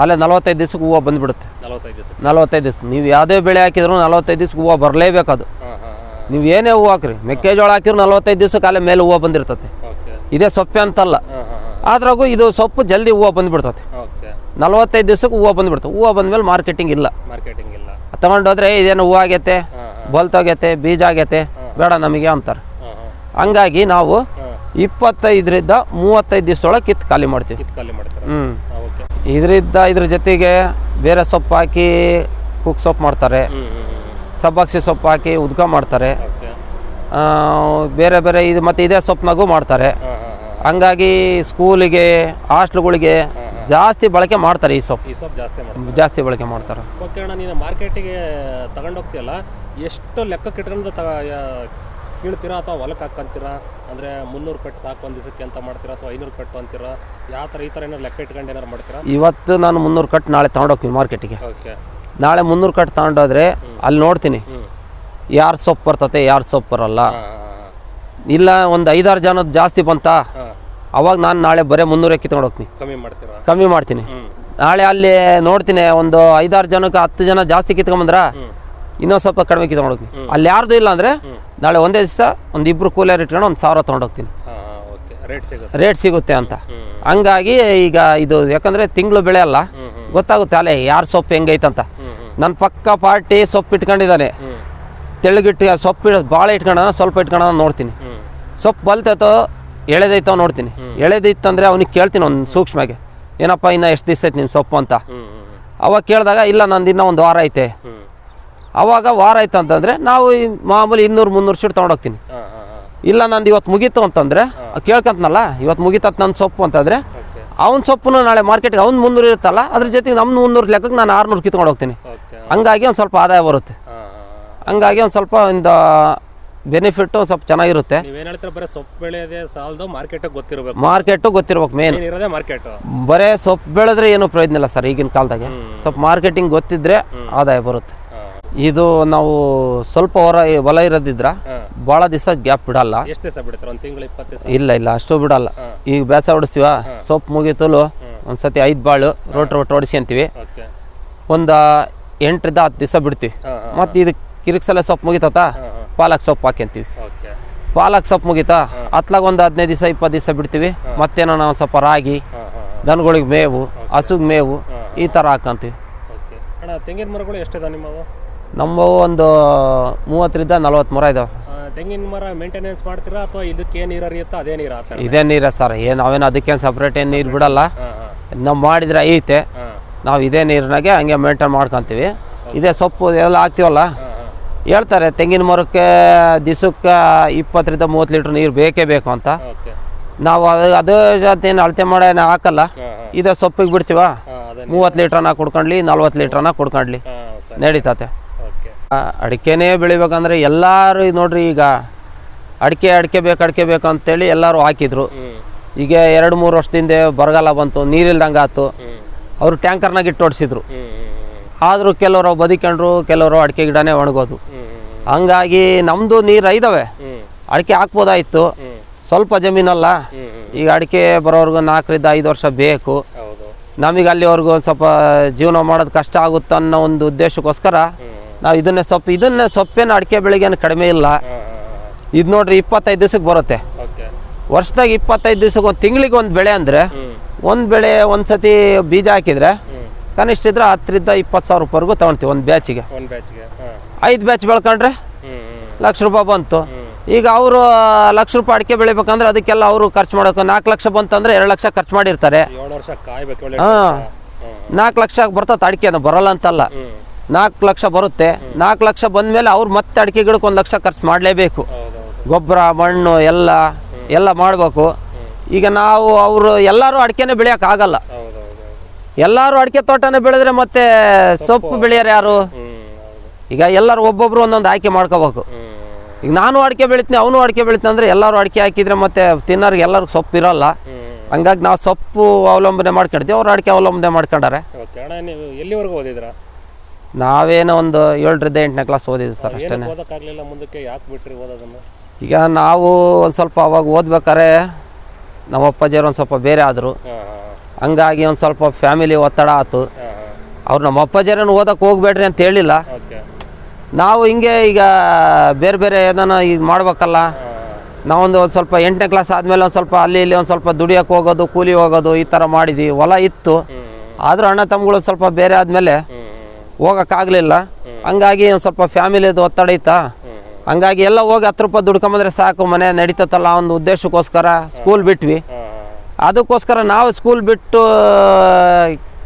S1: ಅಲ್ಲೇ ನಲವತ್ತೈದು ದಿವ್ಸಕ್ಕೆ ಹೂವು ಬಂದ್ಬಿಡುತ್ತೆ.
S2: ನಲವತ್ತೈದು ದಿವಸ
S1: ನಲವತ್ತೈದು ದಿವ್ಸ. ನೀವು ಯಾವುದೇ ಬೆಳೆ ಹಾಕಿದ್ರು ನಲವತ್ತೈದು ದಿವ್ಸಕ್ಕೆ ಹೂವು ಬರಲೇಬೇಕು ಅದು. ನೀವು ಏನೇ ಹೂವು ಹಾಕ್ರಿ ಮೆಕ್ಕೆಜೋಳ ಹಾಕಿರು ನಲ್ವತ್ತೈದು ದಿವಸ ಕಾಲ ಮೇಲೆ ಹೂವು ಬಂದಿರ್ತತೆ. ಇದೇ ಸೊಪ್ಪೆ ಅಂತಲ್ಲ. ಅದ್ರಾಗೂ ಇದು ಸೊಪ್ಪು ಜಲ್ದಿ ಹೂವು ಬಂದ್ಬಿಡ್ತತೆ. ನಲ್ವತ್ತೈದು ದಿವಸಕ್ಕೆ ಹೂವು ಬಂದ್ಬಿಡ್ತವೆ ಹೂವು ಬಂದಮೇಲೆ ಮಾರ್ಕೆಟಿಂಗ್ ಇಲ್ಲ.
S2: ಮಾರ್ಕೆಟಿಂಗ್ ಇಲ್ಲ.
S1: ತಗೊಂಡೋದ್ರೆ ಇದೇನು ಹೂವು ಆಗೈತೆ ಬಲ್ತೋಗೈತೆ ಬೀಜ ಆಗೈತೆ ಬೇಡ ನಮಗೆ ಅಂತಾರೆ. ಹಂಗಾಗಿ ನಾವು ಇಪ್ಪತ್ತೈದರಿಂದ ಮೂವತ್ತೈದು ಕಿತ್ತು ಖಾಲಿ ಮಾಡ್ತೀವಿ.
S2: ಕಿತ್ತು ಖಾಲಿ ಮಾಡ್ತಾರೆ?
S1: ಹ್ಞೂ ಇದರಿಂದ ಇದ್ರ ಜೊತೆಗೆ ಬೇರೆ ಸೊಪ್ಪು ಹಾಕಿ ಕುಕ್ ಸೊಪ್ಪು ಮಾಡ್ತಾರೆ. ಸಬ್ಬಾಕ್ಸಿ ಸೊಪ್ಪು ಹಾಕಿ ಉದ್ಕ ಮಾಡ್ತಾರೆ. ಬೇರೆ ಬೇರೆ ಇದು ಮತ್ತು ಇದೇ ಸೊಪ್ಪನಾಗೂ ಮಾಡ್ತಾರೆ. ಹಂಗಾಗಿ ಸ್ಕೂಲಿಗೆ ಹಾಸ್ಟ್ಲ್ಗಳಿಗೆ ಜಾಸ್ತಿ ಬಳಕೆ ಮಾಡ್ತಾರೆ ಈ ಸೊಪ್ಪು.
S2: ಈ ಸೊಪ್ಪು ಜಾಸ್ತಿ ಮಾಡ್ತಾರೆ.
S1: ಜಾಸ್ತಿ ಬಳಕೆ ಮಾಡ್ತಾರೆ.
S2: ಓಕೆ ಅಣ್ಣ ನೀನು ಮಾರ್ಕೆಟಿಗೆ ತಗೊಂಡೋಗ್ತೀಯಲ್ಲ ಎಷ್ಟು ಲೆಕ್ಕಕ್ಕೆ ಇಟ್ಕೊಂಡು ತಗ ಕೀಳ್ತೀರಾ ಅಥವಾ ಹೊಲಕ್ಕೆ ಹಾಕ್ಕೊಂತೀರಾ? ಅಂದರೆ ಮುನ್ನೂರು ಕಟ್ಟು ಸಾಕು ಒಂದು ದಿವಸಕ್ಕೆ ಅಂತ ಮಾಡ್ತೀರಾ ಅಥವಾ ಐನೂರು ಕಟ್ಟು ಅಂತೀರಾ? ಯಾವ ಥರ ಈ ಥರ ಏನಾರು ಲೆಕ್ಕ ಇಟ್ಕೊಂಡು ಏನಾರು ಮಾಡ್ತೀರಾ?
S1: ಇವತ್ತು ನಾನು ಮುನ್ನೂರು ಕಟ್ ನಾಳೆ ತೊಗೊಂಡೋಗ್ತೀನಿ ಮಾರ್ಕೆಟಿಗೆ.
S2: ಓಕೆ.
S1: ನಾಳೆ ಮುನ್ನೂರು ಕಟ್ ತಗೊಂಡೋದ್ರೆ ಅಲ್ಲಿ ನೋಡ್ತೀನಿ. ಯಾರು ಸೊಪ್ಪು ಬರ್ತತೆ ಯಾರು ಸೊಪ್ಪು ಬರಲ್ಲ ಇಲ್ಲ ಒಂದು ಐದಾರು ಜನದ ಜಾಸ್ತಿ ಬಂತಾ. ಅವಾಗ ನಾನು ನಾಳೆ ಬರೀ ಮುನ್ನೂರೇ ಕಿತ್ಕೊಂಡು ಹೋಗ್ತೀನಿ.
S2: ಕಮ್ಮಿ ಮಾಡ್ತೀರಾ?
S1: ಕಮ್ಮಿ ಮಾಡ್ತೀನಿ. ನಾಳೆ ಅಲ್ಲಿ ನೋಡ್ತೀನಿ ಒಂದು ಐದಾರು ಜನಕ್ಕೆ ಹತ್ತು ಜನ ಜಾಸ್ತಿ ಕಿತ್ಕೊಂಬಂದ್ರ ಇನ್ನೊಂದು ಸ್ವಲ್ಪ ಕಡಿಮೆ ಕಿತ್ಕೊಂಡು ಹೋಗ್ತೀನಿ. ಅಲ್ಲಿ ಯಾರ್ದು ಇಲ್ಲ ಅಂದರೆ ನಾಳೆ ಒಂದೇ ದಿವಸ ಒಂದು ಇಬ್ಬರು ಕೂಲಿಯರ್ ಇಟ್ಕೊಂಡು ಒಂದು ಸಾವಿರ ತೊಗೊಂಡೋಗ್ತೀನಿ
S2: ಹಾಂ ಹಾಂ ಓಕೆ. ರೇಟ್ ಸಿಗುತ್ತೆ.
S1: ಅಂತ. ಹಂಗಾಗಿ ಈಗ ಇದು ಯಾಕಂದರೆ ತಿಂಗಳು ಬೆಳೆ ಅಲ್ಲ. ಗೊತ್ತಾಗುತ್ತೆ ಅಲ್ಲೇ ಯಾರು ಸೊಪ್ಪು ಹೆಂಗೈತಂತ.
S2: ಹ್ಞೂ
S1: ನನ್ನ ಪಕ್ಕ ಪಾರ್ಟಿ ಸೊಪ್ಪು ಇಟ್ಕೊಂಡಿದ್ದಾನೆ. ತೆಳ್ಳಗಿಟ್ಟು ಸೊಪ್ಪು ಭಾಳ ಇಟ್ಕೊಂಡ ಸ್ವಲ್ಪ ಇಟ್ಕೊಂಡ ನೋಡ್ತೀನಿ. ಸೊಪ್ಪು ಬಲ್ತೈತೋ ಎಳೆದೈತೋ ನೋಡ್ತೀನಿ. ಎಳೆದಿತ್ತಂದರೆ ಅವ್ನಿಗೆ ಕೇಳ್ತೀನಿ ಒಂದು ಸೂಕ್ಷ್ಮಗೆ. ಏನಪ್ಪ ಇನ್ನು ಎಷ್ಟು ದಿವಸ ಐತೆ ನಿನ್ನ ಸೊಪ್ಪು ಅಂತ. ಅವಾಗ ಕೇಳಿದಾಗ ಇಲ್ಲ ನಂದು ಇನ್ನೂ ಒಂದು ವಾರ ಐತೆ. ಅವಾಗ ವಾರ ಆಯ್ತು ಅಂತಂದರೆ ನಾವು ಈ ಮಾಮೂಲಿ ಇನ್ನೂರು ಮುನ್ನೂರು ಶೀಟ್ ತೊಗೊಂಡೋಗ್ತೀನಿ ಇಲ್ಲ ನಂದು ಇವತ್ತು ಮುಗೀತು ಅಂತಂದರೆ ಕೇಳ್ಕೊಂತನಲ್ಲ ಇವತ್ತು ಮುಗೀತತ್ ನನ್ನ ಸೊಪ್ಪು ಅಂತಂದರೆ ಅವ್ನ ಸೊಪ್ಪನ್ನು ನಾಳೆ ಮಾರ್ಕೆಟ್ಗೆ ಅವ್ನು ಮುನ್ನೂರು ಇರುತ್ತಲ್ಲ ಅದ್ರ ಜೊತೆಗೆ ನಮ್ಮ ಮುನ್ನೂರು ಲೆಕ್ಕಕ್ಕೆ ನಾನು ಆರುನೂರು ಕಿತ್ಕೊಂಡು ಹೋಗ್ತೀನಿ. ಹಂಗಾಗಿ ಒಂದು ಸ್ವಲ್ಪ ಆದಾಯ ಬರುತ್ತೆ. ಹಂಗಾಗಿ ಒಂದು ಸ್ವಲ್ಪ ಒಂದು ಬೆನಿಫಿಟ್ ಸ್ವಲ್ಪ ಚೆನ್ನಾಗಿರುತ್ತೆ.
S2: ಮಾರ್ಕೆಟ್ ಗೊತ್ತಿರಬೇಕು.
S1: ಮಾರ್ಕೆಟು ಗೊತ್ತಿರ್ಬೇಕು ಮೇನ್
S2: ಮಾರ್ಕೆಟ್.
S1: ಬರೇ ಸೊಪ್ಪು ಬೆಳೆದ್ರೆ ಏನು ಪ್ರಯೋಜನ ಇಲ್ಲ ಸರ್ ಈಗಿನ ಕಾಲದಾಗೆ. ಸ್ವಲ್ಪ ಮಾರ್ಕೆಟಿಂಗ್ ಗೊತ್ತಿದ್ರೆ ಆದಾಯ ಬರುತ್ತೆ. ಇದು ನಾವು ಸ್ವಲ್ಪ ಹೊರ ಹೊಲ ಇರೋದಿದ್ರ
S2: ಬಹಳ
S1: ಭಾಳ ದಿವಸ ಗ್ಯಾಪ್ ಬಿಡಲ್ಲ.
S2: ಎಷ್ಟು ದಿವಸ ಬಿಡ್ತಾರೆ? ಒಂದು ತಿಂಗಳು ಇಪ್ಪತ್ತು ದಿವಸ?
S1: ಇಲ್ಲ ಇಲ್ಲ ಅಷ್ಟು ಬಿಡಲ್ಲ. ಈಗ ಬೇಸ ಹೊಡಿಸ್ತೀವ? ಸೊಪ್ಪು ಮುಗಿತಲು ಒಂದ್ಸತಿ ಐದು ಬಾಳು ರೋಟ್ ರೋಟ್ ಹೊಡಿಸ್ಕೊಂತೀವಿ ಒಂದು ಎಂಟರಿಂದ ಹತ್ತು ದಿವಸ ಬಿಡ್ತೀವಿ. ಮತ್ತು ಇದು ಕಿರಿಕ್ಸಲೆ ಸೊಪ್ಪು
S2: ಹಾಂ
S1: ಪಾಲಕ್ ಸೊಪ್ಪು ಹಾಕ್ಯಂತೀವಿ ಪಾಲಕ್ ಸೊಪ್ಪು ಮುಗಿತಾ? ಹತ್ಲಾಗ ಒಂದು ಹದಿನೈದು ದಿವಸ ಇಪ್ಪತ್ತು ದಿವಸ ಬಿಡ್ತೀವಿ. ಮತ್ತೇನೋ ನಾವು ಸ್ವಲ್ಪ ರಾಗಿ ದನಗಳಿಗೆ ಮೇವು ಹಸುಗೆ ಮೇವು ಈ ಥರ ಹಾಕಂತೀವಿ.
S2: ತೆಂಗಿನ ಮರಗಳು ಎಷ್ಟಿದೆ ನಿಮ್ಮವು?
S1: ನಮ್ಮ ಒಂದು ಮೂವತ್ತರಿಂದ ನಲ್ವತ್ತು ಮರ ಇದಾವೆ ಸರ್.
S2: ತೆಂಗಿನ ಮರ ಮೇಂಟೆನೆನ್ಸ್ ಮಾಡ್ತೀರಾ ಅಥವಾ ಇದಕ್ಕೆ ಏನು ನೀರು ಹರಿಯುತ್ತೋ ಅದೇ ನೀರು ಹಾಕ್ತಾರೆ
S1: ಇದೇ ನೀರ ಸರ್ ಏನು ನಾವೇನು ಅದಕ್ಕೇನು ಸಪ್ರೇಟ್ ಏನು ನೀರು ಬಿಡಲ್ಲ. ನಾವು ಮಾಡಿದ್ರೆ ಐತೆ. ನಾವು ಇದೇ ನೀರಿನಾಗೆ ಹಂಗೆ ಮೇಂಟೈನ್ ಮಾಡ್ಕೊತೀವಿ. ಇದೇ ಸೊಪ್ಪು ಎಲ್ಲ ಹಾಕ್ತೀವಲ್ಲ? ಹೇಳ್ತಾರೆ ತೆಂಗಿನ ಮರಕ್ಕೆ ದಿವಸಕ್ಕೆ ಇಪ್ಪತ್ತರಿಂದ ಮೂವತ್ತು ಲೀಟ್ರ್ ನೀರು ಬೇಕೇ ಬೇಕು ಅಂತ. ನಾವು ಅದು ಅದು ಏನು ಅಳತೆ ಮಾಡಿ ಹಾಕಲ್ಲ. ಇದೇ ಸೊಪ್ಪಿಗೆ ಬಿಡ್ತೀವ? ಮೂವತ್ತು ಲೀಟ್ರನ್ನ ಕುಡ್ಕೊಂಡ್ಲಿ ನಲ್ವತ್ತು ಲೀಟ್ರನ್ನ ಕುಡ್ಕೊಂಡ್ಲಿ. ನಡೀತತೆ. ಅಡಿಕೆನೇ ಬೆಳಿಬೇಕಂದ್ರೆ ಎಲ್ಲರೂ ನೋಡ್ರಿ ಈಗ ಅಡಿಕೆ ಅಡಿಕೆ ಬೇಕು ಅಡಿಕೆ ಬೇಕು ಅಂತೇಳಿ ಎಲ್ಲರೂ ಹಾಕಿದ್ರು. ಈಗ ಎರಡು ಮೂರು ವರ್ಷದಿಂದ ಬರಗಾಲ ಬಂತು ನೀರಿಲ್ದಂಗೆ ಆಯ್ತು ಅವರು ಟ್ಯಾಂಕರ್ನಾಗ ಇಟ್ಟು
S2: ಹ್ಞೂ
S1: ಆದರೂ ಕೆಲವರು ಬದುಕೊಂಡ್ರು ಕೆಲವರು ಅಡಿಕೆ ಗಿಡನೇ ಒಣಗೋದು. ಹಂಗಾಗಿ ನಮ್ಮದು ನೀರು ಐದವೆ. ಅಡಿಕೆ ಹಾಕ್ಬೋದಾಯಿತು. ಸ್ವಲ್ಪ ಜಮೀನಲ್ಲ. ಈಗ ಅಡಿಕೆ ಬರೋರ್ಗು ನಾಲ್ಕರಿಂದ ಐದು ವರ್ಷ ಬೇಕು. ನಮಗೆ ಅಲ್ಲಿವರೆಗೂ ಒಂದು ಸ್ವಲ್ಪ ಜೀವನ ಮಾಡೋದು ಕಷ್ಟ ಆಗುತ್ತೆ ಅನ್ನೋ ಒಂದು ಉದ್ದೇಶಕ್ಕೋಸ್ಕರ ನಾವು ಇದನ್ನೇ ಸೊಪ್ಪು ಇದನ್ನ ಸೊಪ್ಪೇನು ಅಡಿಕೆ ಬೆಳೆಗೇನು ಕಡಿಮೆ ಇಲ್ಲ. ಇದು ನೋಡ್ರಿ ಇಪ್ಪತ್ತೈದು ದಿವಸಕ್ಕೆ ಬರುತ್ತೆ. ವರ್ಷದಾಗ ಇಪ್ಪತ್ತೈದು ದಿವ್ಸಕ್ಕೆ ಒಂದು ತಿಂಗಳಿಗೆ ಒಂದು ಬೆಳೆ ಅಂದರೆ ಒಂದು ಬೆಳೆ ಒಂದು ಸತಿ ಬೀಜ ಹಾಕಿದರೆ ಕನಿಷ್ಠ ಇದ್ರೆ ಹತ್ತರಿಂದ ಇಪ್ಪತ್ತು ಸಾವಿರ ರೂಪಾಯಿವರೆಗೂ ತೊಗೊಳ್ತೀವಿ ಒಂದು ಬ್ಯಾಚಿಗೆ.
S2: ಒಂದು ಬ್ಯಾಚ್ಗೆ ಹಾಂ.
S1: ಐದು ಬ್ಯಾಚ್ ಬೆಳ್ಕೊಂಡ್ರೆ ಲಕ್ಷ ರೂಪಾಯಿ ಬಂತು. ಈಗ ಅವರು ಲಕ್ಷ ರೂಪಾಯಿ ಅಡಿಕೆ ಬೆಳಿಬೇಕಂದ್ರೆ ಅದಕ್ಕೆಲ್ಲ ಅವರು ಖರ್ಚು ಮಾಡೋಕೆ ನಾಲ್ಕು ಲಕ್ಷ ಬಂತಂದ್ರೆ ಎರಡು ಲಕ್ಷ ಖರ್ಚು ಮಾಡಿರ್ತಾರೆ. ಹಾಂ. ನಾಲ್ಕು ಲಕ್ಷ ಬರ್ತದೆ ಅಡಿಕೆ ಬರೋಲ್ಲ ಅಂತಲ್ಲ. ನಾಲ್ಕು ಲಕ್ಷ ಬರುತ್ತೆ. ನಾಲ್ಕು ಲಕ್ಷ ಬಂದಮೇಲೆ ಅವ್ರು ಮತ್ತೆ ಅಡಿಕೆ ಗಿಡಕ್ಕೆ ಒಂದು ಲಕ್ಷ ಖರ್ಚು ಮಾಡಲೇಬೇಕು. ಗೊಬ್ಬರ ಮಣ್ಣು ಎಲ್ಲ ಎಲ್ಲ ಮಾಡಬೇಕು. ಈಗ ನಾವು ಅವರು ಎಲ್ಲರೂ ಅಡಿಕೆನೇ ಬೆಳೆಯೋಕ್ಕಾಗಲ್ಲ. ಎಲ್ಲರೂ ಅಡಿಕೆ ತೋಟನೇ ಬೆಳೆದ್ರೆ ಮತ್ತೆ ಸೊಪ್ಪು ಬೆಳೆಯೋರು ಯಾರು? ಈಗ ಎಲ್ಲರೂ ಒಬ್ಬೊಬ್ರು ಒಂದೊಂದು ಆಯ್ಕೆ ಮಾಡ್ಕೋಬೇಕು. ಈಗ ನಾನು ಅಡಿಕೆ ಬೆಳಿತೀನಿ ಅವನು ಅಡಿಕೆ ಬೆಳಿತೀನಿ ಅಂದರೆ ಎಲ್ಲರೂ ಅಡಿಕೆ ಹಾಕಿದರೆ ಮತ್ತೆ ತಿನ್ನೋರಿಗೆ ಎಲ್ಲರಿಗೂ ಸೊಪ್ಪು ಇರೋಲ್ಲ. ಹಂಗಾಗಿ ನಾವು ಸೊಪ್ಪು ಅವಲಂಬನೆ ಮಾಡ್ಕೊಂಡಿದ್ದೀವಿ ಅವ್ರು ಅಡಿಕೆ ಅವಲಂಬನೆ ಮಾಡ್ಕೊಂಡಾರೆ.
S2: ಎಲ್ಲಿವರೆಗೂ ಓದಿದ್ರಾ
S1: ನಾವೇನೋ ಒಂದು ಏಳರಿಂದ ಎಂಟನೇ ಕ್ಲಾಸ್ ಓದಿದ್ವಿ ಸರ್ ಅಷ್ಟೇ
S2: ಏನಕ್ಕೆ ಮುಂದಕ್ಕೆ ಯಾಕೆ ಬಿಟ್ರಿ ಓದೋದನ್ನು?
S1: ಈಗ ನಾವು ಒಂದು ಸ್ವಲ್ಪ ಅವಾಗ ಓದ್ಬೇಕಾರೆ ನಮ್ಮ ಅಪ್ಪಾಜಿಯವ್ರು ಒಂದು ಸ್ವಲ್ಪ ಬೇರೆ ಆದರು. ಹಂಗಾಗಿ ಒಂದು ಸ್ವಲ್ಪ ಫ್ಯಾಮಿಲಿ ಒತ್ತಡ ಆಯ್ತು ಅವ್ರು ನಮ್ಮ ಅಪ್ಪಾಜಿಯರನ್ನು ಓದಕ್ಕೆ ಹೋಗ್ಬೇಡ್ರಿ ಅಂತ ಹೇಳಿಲ್ಲ. ನಾವು ಹಿಂಗೆ ಈಗ ಬೇರೆ ಬೇರೆ ಏನಾನ ಇದು ಮಾಡ್ಬೇಕಲ್ಲ. ನಾವೊಂದು ಒಂದು ಸ್ವಲ್ಪ ಎಂಟನೇ ಕ್ಲಾಸ್ ಆದಮೇಲೆ ಒಂದು ಸ್ವಲ್ಪ ಅಲ್ಲಿ ಇಲ್ಲಿ ಒಂದು ಸ್ವಲ್ಪ ದುಡಿಯೋಕೆ ಹೋಗೋದು ಕೂಲಿ ಹೋಗೋದು ಈ ಥರ ಮಾಡಿದ್ವಿ. ಹೊಲ ಇತ್ತು. ಆದರೂ ಅಣ್ಣ ತಮ್ಮಗಳು ಸ್ವಲ್ಪ ಬೇರೆ ಆದಮೇಲೆ ಹೋಗೋಕ್ಕಾಗಲಿಲ್ಲ. ಹಂಗಾಗಿ ಒಂದು ಸ್ವಲ್ಪ ಫ್ಯಾಮಿಲಿದು ಒತ್ತಡ
S2: ಐತಾ
S1: ಹಂಗಾಗಿ ಎಲ್ಲ ಹೋಗಿ ಹತ್ತು ರೂಪಾಯಿ ದುಡ್ಕೊಂಬಂದ್ರೆ ಸಾಕು ಮನೆ ನಡೀತತ್ತಲ್ಲ ಒಂದು ಉದ್ದೇಶಕ್ಕೋಸ್ಕರ ಸ್ಕೂಲ್ ಬಿಟ್ವಿ. ಅದಕ್ಕೋಸ್ಕರ ನಾವು ಸ್ಕೂಲ್ ಬಿಟ್ಟು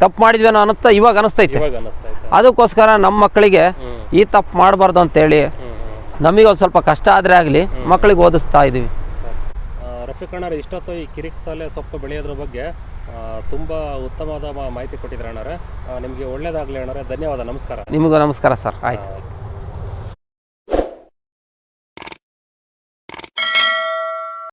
S1: ತಪ್ಪು ಮಾಡಿದ್ವೇನೋ ಅನ್ನುತ್ತಾ ಇವಾಗ ಅನಿಸ್ತೈತೆ. ಅದಕ್ಕೋಸ್ಕರ ನಮ್ಮ ಮಕ್ಕಳಿಗೆ ಈ ತಪ್ಪು ಮಾಡಬಾರ್ದು ಅಂತೇಳಿ.
S2: ನಮಗೊಂದು
S1: ನಮಗೆ ಒಂದು ಸ್ವಲ್ಪ ಕಷ್ಟ ಆದರೆ ಆಗಲಿ ಮಕ್ಕಳಿಗೆ ಓದಿಸ್ತಾ ಇದ್ದೀವಿ
S2: ರಫೀಕ್ ಅಣ್ಣಾರೆ ಇಷ್ಟೊತ್ತು ಈ ಕಿರಿಕ್ ಸಾಲೆ ಸೊಪ್ಪು ಬೆಳೆಯೋದ್ರ ಬಗ್ಗೆ ತುಂಬ ಉತ್ತಮವಾದ ಮಾಹಿತಿ ಕೊಟ್ಟಿದ್ದಾರೆ ಅಣ್ಣಾರೆ. ನಿಮಗೆ ಒಳ್ಳೇದಾಗಲಿ ಅಣ್ಣಾರೆ. ಧನ್ಯವಾದ. ನಮಸ್ಕಾರ.
S1: ನಿಮಗೂ ನಮಸ್ಕಾರ ಸರ್. ಆಯ್ತು.